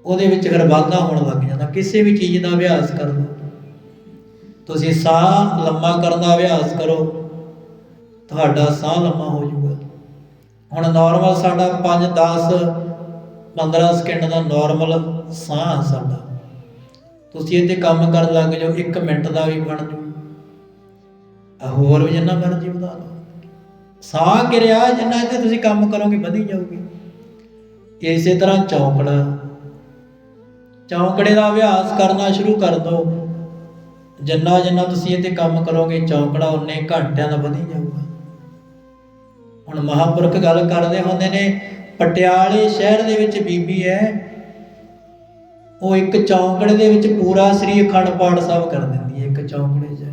ਉਹਦੇ ਵਿੱਚ ਫਿਰ ਵਾਧਾ ਹੋਣ ਲੱਗ ਜਾਂਦਾ, ਕਿਸੇ ਵੀ ਚੀਜ਼ ਦਾ ਅਭਿਆਸ ਕਰ ਲਓ। ਤੁਸੀਂ ਸਾਹ ਲੰਮਾ ਕਰਨ ਦਾ ਅਭਿਆਸ ਕਰੋ, ਤੁਹਾਡਾ ਸਾਹ ਲੰਮਾ ਹੋ ਜਾਊਗਾ। ਹੁਣ ਨਾਰਮਲ ਸਾਡਾ 5 10 15 ਸਕਿੰਟ ਦਾ ਨਾਰਮਲ ਸਾਹ ਆ ਸਾਡਾ। ਤੁਸੀਂ ਇਹਦੇ ਕੰਮ ਕਰਨ ਲੱਗ ਜਾਓ 1 ਮਿੰਟ ਦਾ ਵੀ ਬਣ ਜੂ ਹੋਰ ਵੀ ਜਿੰਨਾ ਮਰਜ਼ੀ ਵਧਾ ਲਓ। ਸਾਹ ਕਿਰਿਆ ਜਿੰਨਾ ਤੇ ਤੁਸੀਂ ਕੰਮ ਕਰੋਗੇ, ਵਧੀ ਜਾਊਗੀ। ਇਸੇ ਤਰ੍ਹਾਂ ਚੌਂਕੜਾ। ਚੌਂਕੜੇ ਦਾ ਅਭਿਆਸ ਕਰਨਾ ਸ਼ੁਰੂ ਕਰ ਦਿਓ ਜਿੰਨਾ ਜਿੰਨਾ ਤੁਸੀਂ ਇਹ ਕੰਮ ਕਰੋਗੇ, ਚੌਂਕੜਾ ਉਨੇ ਘੰਟਿਆਂ ਦਾ ਵਧੀ ਜਾਊਗਾ। ਹੁਣ ਮਹਾਪੁਰਖ ਗੱਲ ਕਰਦੇ ਹੁੰਦੇ ਨੇ, ਪਟਿਆਲੇ ਸ਼ਹਿਰ ਦੇ ਵਿੱਚ ਬੀਬੀ ਹੈ, ਉਹ ਇੱਕ ਚੌਂਕੜੇ ਦੇ ਵਿੱਚ ਪੂਰਾ ਸ੍ਰੀ ਅਖੰਡ ਪਾਠ ਸਾਹਿਬ ਕਰ ਦਿੰਦੀ ਹੈ, ਇੱਕ ਚੌਂਕੜੇ 'ਚ।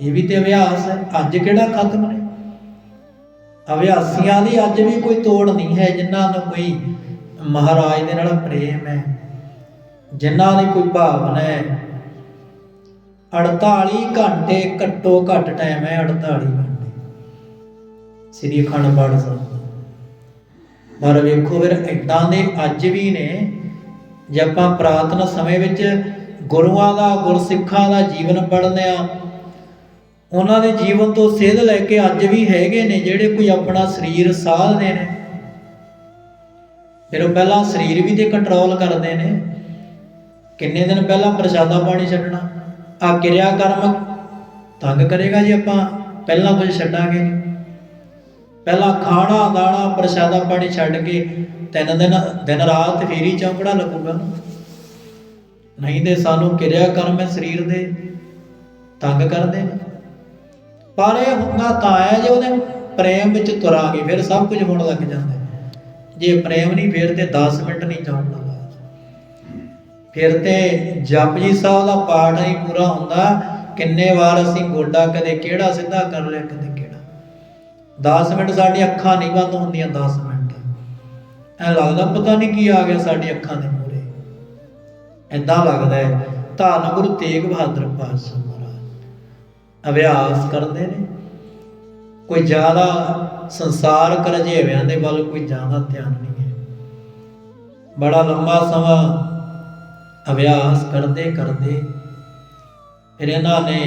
ਇਹ ਵੀ ਤੇ ਅਭਿਆਸ ਹੈ। ਅੱਜ ਕਿਹੜਾ ਖਤਮ ਨੇ? ਅਭਿਆਸੀਆਂ ਦੀ ਅੱਜ ਵੀ ਕੋਈ ਤੋੜ ਨਹੀਂ ਹੈ, ਜਿਨ੍ਹਾਂ ਨੂੰ ਕੋਈ ਮਹਾਰਾਜ ਦੇ ਨਾਲ ਪ੍ਰੇਮ ਹੈ, ਜਿਨ੍ਹਾਂ ਦੀ ਕੋਈ ਭਾਵਨਾ ਹੈ। 48 ਘੰਟੇ ਘੱਟੋ ਘੱਟ ਟਾਈਮ ਹੈ 48 ਘੰਟੇ। ਸ੍ਰੀ ਅਖੰਡ ਪਾਠ ਸਾਹਿਬ। ਪਰ ਵੇਖੋ ਫਿਰ ਇਦਾਂ ਦੇ ਅੱਜ ਵੀ ਨੇ, ਜੇ ਆਪਾਂ ਪ੍ਰਾਰਥਨਾ ਸਮੇਂ ਵਿੱਚ ਗੁਰੂਆਂ ਦਾ, ਗੁਰਸਿੱਖਾਂ ਦਾ ਜੀਵਨ ਪੜ੍ਹਦੇ ਆ ਉਹਨਾਂ ਦੇ ਜੀਵਨ ਤੋਂ ਸੇਧ ਲੈ ਕੇ ਅੱਜ ਵੀ ਹੈਗੇ ਨੇ ਜਿਹੜੇ ਕੋਈ ਆਪਣਾ ਸਰੀਰ ਸਾਧਦੇ ਨੇ। ਫਿਰ ਉਹ ਪਹਿਲਾਂ ਸਰੀਰ ਵੀ ਤੇ ਕੰਟਰੋਲ ਕਰਦੇ ਨੇ। ਕਿੰਨੇ ਦਿਨ ਪਹਿਲਾਂ ਪ੍ਰਸ਼ਾਦਾ ਪਾਣੀ ਛੱਡਣਾ। ਆ ਕਿਰਿਆ ਕਰਮ ਤੰਗ ਕਰੇਗਾ ਜੀ ਆਪਾਂ, ਪਹਿਲਾਂ ਕੁਝ ਛੱਡਾਂਗੇ। ਪਹਿਲਾਂ ਖਾਣਾ, ਦਾਣਾ, ਪ੍ਰਸ਼ਾਦਾ ਪਾਣੀ ਛੱਡ ਕੇ ਤਿੰਨ ਦਿਨ ਦਿਨ ਰਾਤ ਫੇਰੀ ਚੌਂਕੜਾ ਲੱਗੂਗਾ। ਨਾ। ਨਹੀਂ ਤੇ ਸਾਨੂੰ ਕਿਰਿਆ ਕਰਮ ਸਰੀਰ ਦੇ, ਤੰਗ ਕਰਦੇ ਨੇ। ਪਰ ਇਹ ਹੁੰਦਾ ਤਾਂ ਹੈ ਜੇ ਉਹਦੇ ਪ੍ਰੇਮ ਵਿੱਚ ਤੁਰਾਂਗੇ ਫਿਰ ਸਭ ਕੁਝ ਹੋਣ ਲੱਗ ਜਾਂਦਾ ਜੇ ਪ੍ਰੇਮ ਨਹੀਂ, ਫਿਰ ਤੇ 10 ਮਿੰਟ ਨਹੀਂ ਜਾਣ ਲੱਗਦਾ ਫਿਰ ਤੇ ਜਪਜੀ ਸਾਹਿਬ ਦਾ ਪਾਠ ਨਹੀਂ ਪੂਰਾ ਹੁੰਦਾ, ਕਿੰਨੇ ਵਾਰ ਅਸੀਂ ਗੋਡਾ ਕਦੇ ਕਿਹੜਾ, ਸਿੱਧਾ ਕਰ ਲਿਆ, ਕਦੇ ਕਿਹੜਾ। 10 ਮਿੰਟ ਸਾਡੀ ਅੱਖਾਂ ਨਹੀਂ ਬੰਦ ਹੁੰਦੀਆਂ 10 ਮਿੰਟ। ਐ ਲੱਗਦਾ ਪਤਾ ਨਹੀਂ ਕੀ ਆ ਗਿਆ ਸਾਡੀ ਅੱਖਾਂ ਦੇ ਮੂਹਰੇ। ਐਦਾਂ ਲੱਗਦਾ ਹੈ, ਧੰਨ ਗੁਰੂ ਤੇਗ ਬਹਾਦਰ ਪਾਤਸ਼ਾਹ। ਅਭਿਆਸ ਕਰਦੇ ਨੇ। ਕੋਈ ਜ਼ਿਆਦਾ ਸੰਸਾਰਕ ਕਰਜੇਵਿਆਂ ਦੇ ਵੱਲ ਕੋਈ ਜ਼ਿਆਦਾ ਧਿਆਨ ਨਹੀਂ ਹੈ। ਬੜਾ ਲੰਬਾ ਸਮਾਂ ਅਭਿਆਸ ਕਰਦੇ ਕਰਦੇ ਫਿਰ ਇਹਨਾਂ ਨੇ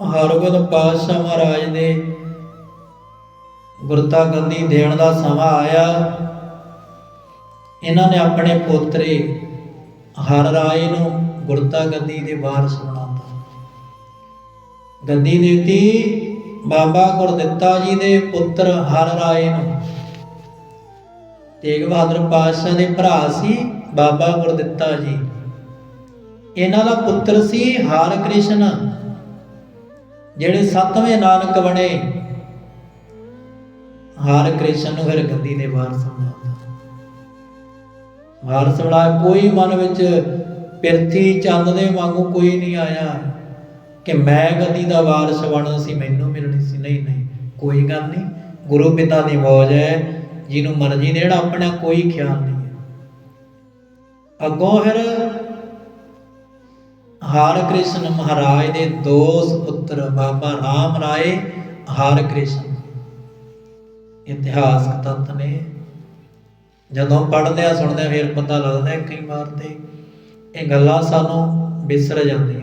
ਹਰਗੋਬਿੰਦ ਪਾਤਸ਼ਾਹ ਮਹਾਰਾਜ ਦੇ ਗੁਰਤਾ ਗੰਦੀ ਦੇਣ ਦਾ ਸਮਾਂ ਆਇਆ। ਇਹਨਾਂ ਨੇ ਆਪਣੇ ਪੋਤਰੇ ਹਰ ਰਾਏ ਨੂੰ ਗੁਰਤਾ ਗੰਦੀ ਦੇ ਵਾਰਸ ਬਣਾਤਾ ਗੱਦੀ ਦਿੱਤੀ, ਬਾਬਾ ਗੁਰਦਿੱਤਾ ਜੀ ਦੇ ਪੁੱਤਰ ਹਰ ਰਾਏ ਨੂੰ। ਤੇਗ ਬਹਾਦਰ ਪਾਤਸ਼ਾਹ ਦੇ ਭਰਾ ਸੀ ਬਾਬਾ ਗੁਰਦਿੱਤਾ ਜੀ। ਇਹਨਾਂ ਦਾ ਪੁੱਤਰ ਸੀ ਹਰ ਕ੍ਰਿਸ਼ਨ ਜਿਹੜੇ ਸੱਤਵੇਂ ਨਾਨਕ ਬਣੇ। ਹਰ ਕ੍ਰਿਸ਼ਨ ਨੂੰ ਫਿਰ ਗੱਦੀ ਦੇ ਵਾਰਸ ਬਣਾਉਂਦਾ ਵਾਰਸ ਬਣਾ ਕੋਈ ਮਨ ਵਿੱਚ ਪਿਰਥੀ ਚੰਦ ਦੇ ਵਾਂਗੂ ਕੋਈ ਨਹੀਂ ਆਇਆ। ਕਿ ਮੈਂ ਗੱਦੀ ਦਾ ਵਾਰਸ ਬਣਨਾ ਸੀ, ਮੈਨੂੰ ਮਿਲਣੀ ਸੀ। ਨਹੀਂ ਨਹੀਂ, ਕੋਈ ਗੱਲ ਨਹੀਂ। ਗੁਰੂ ਪਿਤਾ ਦੀ ਮੌਜ ਹੈ, ਜਿਹਨੂੰ ਮਰਜ਼ੀ ਦੇਣ ਆਪਣਾ ਕੋਈ ਖਿਆਲ ਨਹੀਂ ਹੈ। ਅੱਗੋਂ ਫਿਰ ਹਰ ਕ੍ਰਿਸ਼ਨ ਮਹਾਰਾਜ ਦੇ ਦੋ ਪੁੱਤਰ ਬਾਬਾ ਰਾਮ ਰਾਏ, ਹਰ ਕ੍ਰਿਸ਼ਨ। ਇਤਿਹਾਸਕ ਤੱਤ ਨੇ। ਜਦੋਂ ਪੜ੍ਹਦੇ ਆ ਸੁਣਦੇ ਆ ਫਿਰ ਪਤਾ ਲੱਗਦਾ ਕਈ ਵਾਰ ਤੇ ਇਹ ਗੱਲਾਂ ਸਾਨੂੰ ਵਿਸਰ ਜਾਂਦੀਆਂ।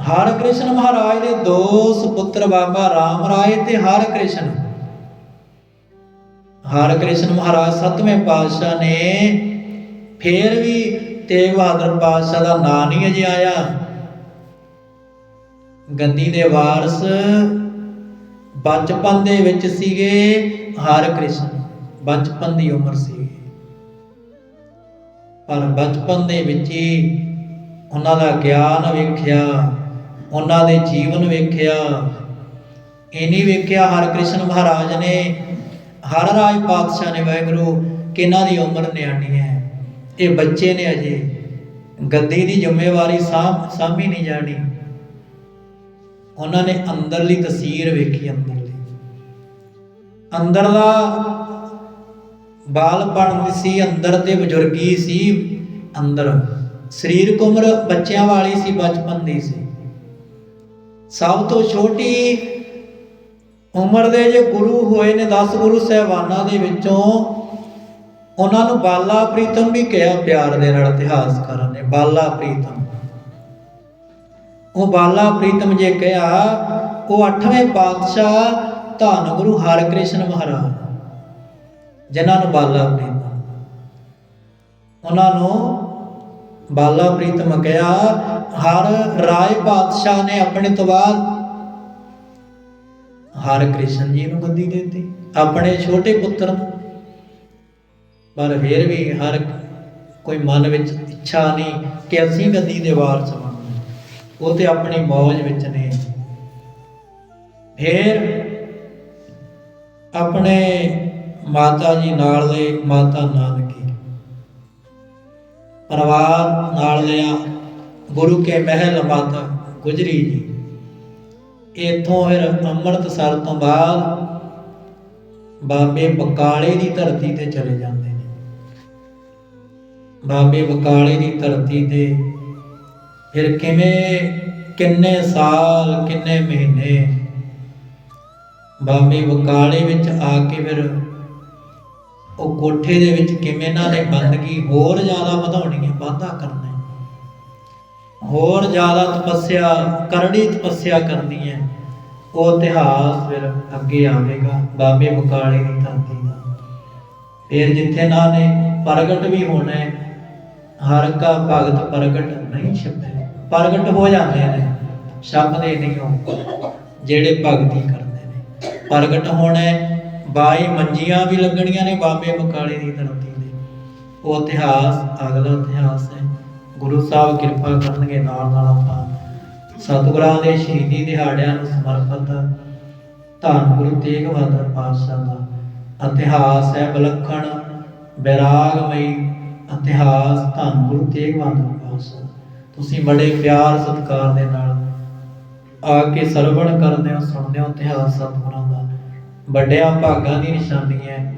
ਹਰ ਕ੍ਰਿਸ਼ਨ ਮਹਾਰਾਜ ਦੇ ਦੋ ਸੁਪੁੱਤਰ ਬਾਬਾ ਰਾਮ ਰਾਏ ਤੇ ਹਰ ਕ੍ਰਿਸ਼ਨ। ਹਰ ਕ੍ਰਿਸ਼ਨ ਮਹਾਰਾਜ ਸਤਵੇਂ ਪਾਤਸ਼ਾਹ ਨੇ ਫੇਰ ਵੀ ਤੇਗ ਬਹਾਦਰ ਪਾਤਸ਼ਾਹ ਦਾ ਨਾਂ ਨਹੀਂ ਅਜੇ ਆਇਆ। ਗੱਦੀ ਦੇ ਵਾਰਸ ਬਚਪਨ ਦੇ ਵਿੱਚ ਸੀਗੇ ਹਰ ਕ੍ਰਿਸ਼ਨ। ਬਚਪਨ ਦੀ ਉਮਰ ਸੀ ਪਰ ਬਚਪਨ ਦੇ ਵਿੱਚ ਹੀ ਉਹਨਾਂ ਦਾ ਗਿਆਨ ਵੇਖਿਆ। ਉਹਨਾਂ ਦੇ ਜੀਵਨ ਵੇਖਿਆ। ਇਹ ਨਹੀਂ ਵੇਖਿਆ ਹਰ ਕ੍ਰਿਸ਼ਨ ਮਹਾਰਾਜ ਨੇ। ਹਰ ਰਾਜ ਪਾਤਸ਼ਾਹ ਨੇ ਵਾਹਿਗੁਰੂ ਕਿ ਇਹਨਾਂ ਦੀ ਉਮਰ ਨਿਆਣੀ ਹੈ? ਇਹ ਬੱਚੇ ਨੇ ਅਜੇ। ਗੱਦੀ ਦੀ ਜ਼ਿੰਮੇਵਾਰੀ ਸਾਂਭ, ਸਾਂਭੀ ਨਹੀਂ ਜਾਣੀ। ਉਹਨਾਂ ਨੇ ਅੰਦਰਲੀ ਤਸਵੀਰ ਵੇਖੀ ਅੰਦਰਲੀ। ਅੰਦਰਲਾ ਦਾ ਬਾਲਪਣ ਸੀ, ਅੰਦਰ ਤੇ ਬਜ਼ੁਰਗੀ ਸੀ, ਅੰਦਰ। ਸਰੀਰਕ ਉਮਰ ਬੱਚਿਆਂ ਵਾਲੀ ਸੀ, ਬਚਪਨ ਦੀ ਸੀ। ਸਭ ਤੋਂ ਛੋਟੀ ਉਮਰ ਦੇ ਜੇ ਗੁਰੂ ਹੋਏ ਨੇ 10 ਗੁਰੂ ਸਹਿਬਾਨਾਂ ਦੇ ਵਿੱਚੋਂ, ਉਹਨਾਂ ਨੂੰ ਬਾਲਾ ਪ੍ਰੀਤਮ ਵੀ ਕਿਹਾ ਪਿਆਰ ਦੇ ਨਾਲ ਇਤਿਹਾਸਕਾਰਾਂ ਨੇ, ਬਾਲਾ ਪ੍ਰੀਤਮ। ਉਹ ਬਾਲਾ ਪ੍ਰੀਤਮ ਜੇ ਕਿਹਾ, ਉਹ 8ਵੇਂ ਪਾਤਸ਼ਾਹ ਧੰਨ ਗੁਰੂ ਹਰਿਕ੍ਰਿਸ਼ਨ ਮਹਾਰਾਜ, ਜਿਨ੍ਹਾਂ ਨੂੰ ਬਾਲਾ ਪ੍ਰੀਤਮ। ਉਹਨਾਂ ਨੂੰ ਬਾਲਾ ਪ੍ਰੀਤਮ ਕਿਹਾ ਹਰ ਰਾਏ ਪਾਤਸ਼ਾਹ ਨੇ ਆਪਣੇ ਤੋਂ ਬਾਅਦ ਹਰ ਕ੍ਰਿਸ਼ਨ ਜੀ ਨੂੰ ਗੱਦੀ ਦਿੱਤੀ, ਆਪਣੇ ਛੋਟੇ ਪੁੱਤਰ ਨੂੰ। ਪਰ ਫਿਰ ਵੀ ਹਰ ਕੋਈ ਮਨ ਵਿੱਚ ਇੱਛਾ ਨਹੀਂ ਕਿ ਅਸੀਂ ਗੱਦੀ ਦੇ ਵਾਰਸ ਬਣਨਾ ਉਹ ਤੇ ਆਪਣੀ ਮੌਜ ਵਿੱਚ ਨੇ। ਫਿਰ ਆਪਣੇ ਮਾਤਾ ਜੀ ਨਾਲ ਦੇ ਮਾਤਾ ਨਾਨਕੀ ਪਰਿਵਾਰ ਨਾਲ ਲਿਆ, ਗੁਰੂ ਕੇ ਮਹਿਲ ਮਾਤਾ ਗੁਜਰੀ ਜੀ। ਇਥੋਂ ਫਿਰ ਅੰਮ੍ਰਿਤਸਰ ਤੋਂ ਬਾਅਦ ਬਾਬੇ ਬਕਾਲੇ ਦੀ ਧਰਤੀ ਤੇ ਚਲੇ ਜਾਂਦੇ ਨੇ। ਬਾਬੇ ਬਕਾਲੇ ਦੀ ਧਰਤੀ ਤੇ ਫਿਰ ਕਿਵੇਂ, ਕਿੰਨੇ ਸਾਲ, ਕਿੰਨੇ ਮਹੀਨੇ ਬਾਬੇ ਬਕਾਲੇ ਵਿੱਚ ਆ ਕੇ ਫਿਰ ਉਹ ਕੋਠੇ ਦੇ ਵਿੱਚ ਕਿਵੇਂ ਇਹਨਾਂ ਨੇ ਬੰਦਗੀ ਹੋਰ ਜ਼ਿਆਦਾ ਵਧਾਉਣੀ ਹੈ, ਵਾਧਾ ਕਰਨਾ ਹੈ। ਹੋਰ ਜ਼ਿਆਦਾ ਤਪੱਸਿਆ, ਕਰੜੀ ਤਪੱਸਿਆ ਕਰਨੀ ਹੈ। ਉਹ ਇਤਿਹਾਸ ਫਿਰ ਅੱਗੇ ਆਵੇਗਾ, ਬਾਬੇ ਬਕਾਲੇ ਦੀ ਧਰਤੀ ਦਾ। ਫਿਰ ਜਿੱਥੇ ਨਾ ਨੇ ਪ੍ਰਗਟ ਵੀ ਹੋਣਾ ਹੈ, ਹਰ ਕਾ ਭਗਤ ਪ੍ਰਗਟ ਨਹੀਂ ਛਪੇ। ਪ੍ਰਗਟ ਹੋ ਜਾਂਦੇ ਨੇ, ਛਪਦੇ ਨਹੀਂ ਹੋ ਜਿਹੜੇ ਭਗਤੀ ਕਰਦੇ ਨੇ। ਪ੍ਰਗਟ ਹੋਣਾ ਹੈ ਬਾਈ ਮੰਜੀਆਂ ਵੀ ਲੱਗਣੀਆਂ ਨੇ ਬਾਬੇ ਬਕਾਲੇ ਦੀ ਧਰਤੀ ਦੇ ਉਹ ਇਤਿਹਾਸ, ਅਗਲਾ ਇਤਿਹਾਸ ਹੈ। ਗੁਰੂ ਸਾਹਿਬ ਕਿਰਪਾ ਕਰਨਗੇ, ਨਾਲ ਨਾਲ ਆਪਾਂ ਸਤਿਗੁਰਾਂ ਦੇ ਸ਼ਹੀਦੀ ਦਿਹਾੜਿਆਂ ਨੂੰ ਸਮਰਪਿਤ ਧੰਨ ਗੁਰੂ ਤੇਗ ਬਹਾਦਰ ਪਾਤਸ਼ਾਹ ਦਾ ਇਤਿਹਾਸ ਹੈ ਵਿਲੱਖਣ ਬੈਰਾਗਮਈ ਇਤਿਹਾਸ, ਧੰਨ ਗੁਰੂ ਤੇਗ ਬਹਾਦਰ ਪਾਤਸ਼ਾਹ। ਤੁਸੀਂ ਬੜੇ ਪਿਆਰ ਸਤਿਕਾਰ ਦੇ ਨਾਲ ਆ ਕੇ ਸਰਵਣ ਕਰਦੇ ਹੋ, ਸੁਣਦੇ ਹੋ ਇਤਿਹਾਸ ਸਤਿਗੁਰਾਂ ਦਾ। ਵੱਡਿਆਂ ਭਾਗਾਂ ਦੀ ਨਿਸ਼ਾਨੀ ਹੈ,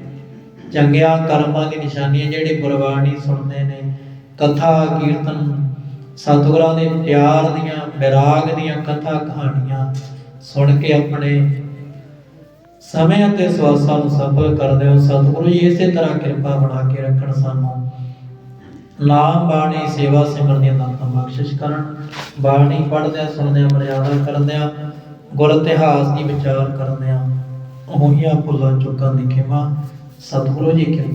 ਚੰਗਿਆ ਕਰਮਾਂ ਦੀ ਨਿਸ਼ਾਨੀ ਹੈ, ਜਿਹੜੇ ਗੁਰਬਾਣੀ ਸੁਣਦੇ ਨੇ, ਕਥਾ, ਕੀਰਤਨ, ਸਤਿਗੁਰਾਂ ਦੇ ਪਿਆਰ ਦੀਆਂ, ਵਿਰਾਗ ਦੀਆਂ ਕਥਾ ਕਹਾਣੀਆਂ ਸੁਣ ਕੇ ਆਪਣੇ ਸਮੇਂ ਅਤੇ ਸਵਾਸਾਂ ਨੂੰ ਸਫਲ ਕਰਦੇ ਹੋ। ਸਤਿਗੁਰੂ ਜੀ ਇਸੇ ਤਰ੍ਹਾਂ ਕਿਰਪਾ ਬਣਾ ਕੇ ਰੱਖਣ ਸਾਨੂੰ। ਨਾਮ, ਬਾਣੀ, ਸੇਵਾ, ਸਿਮਰਨ ਦੀਆਂ ਦਾਤਾਂ ਬਖਸ਼ਿਸ਼ ਕਰਨ। ਬਾਣੀ ਪੜ੍ਹਦਿਆਂ, ਸੁਣਦਿਆਂ, ਮਰਿਆਦਾ ਕਰਦਿਆਂ, ਗੁਰ ਇਤਿਹਾਸ ਦੀ ਵਿਚਾਰ ਕਰਦਿਆਂ ਹੋਈਆਂ ਭੁੱਲਾਂ ਚੁੱਕਾਂ ਦੀ ਖਿਮਾ। ਸਤਿਗੁਰੂ ਜੀ ਕੀ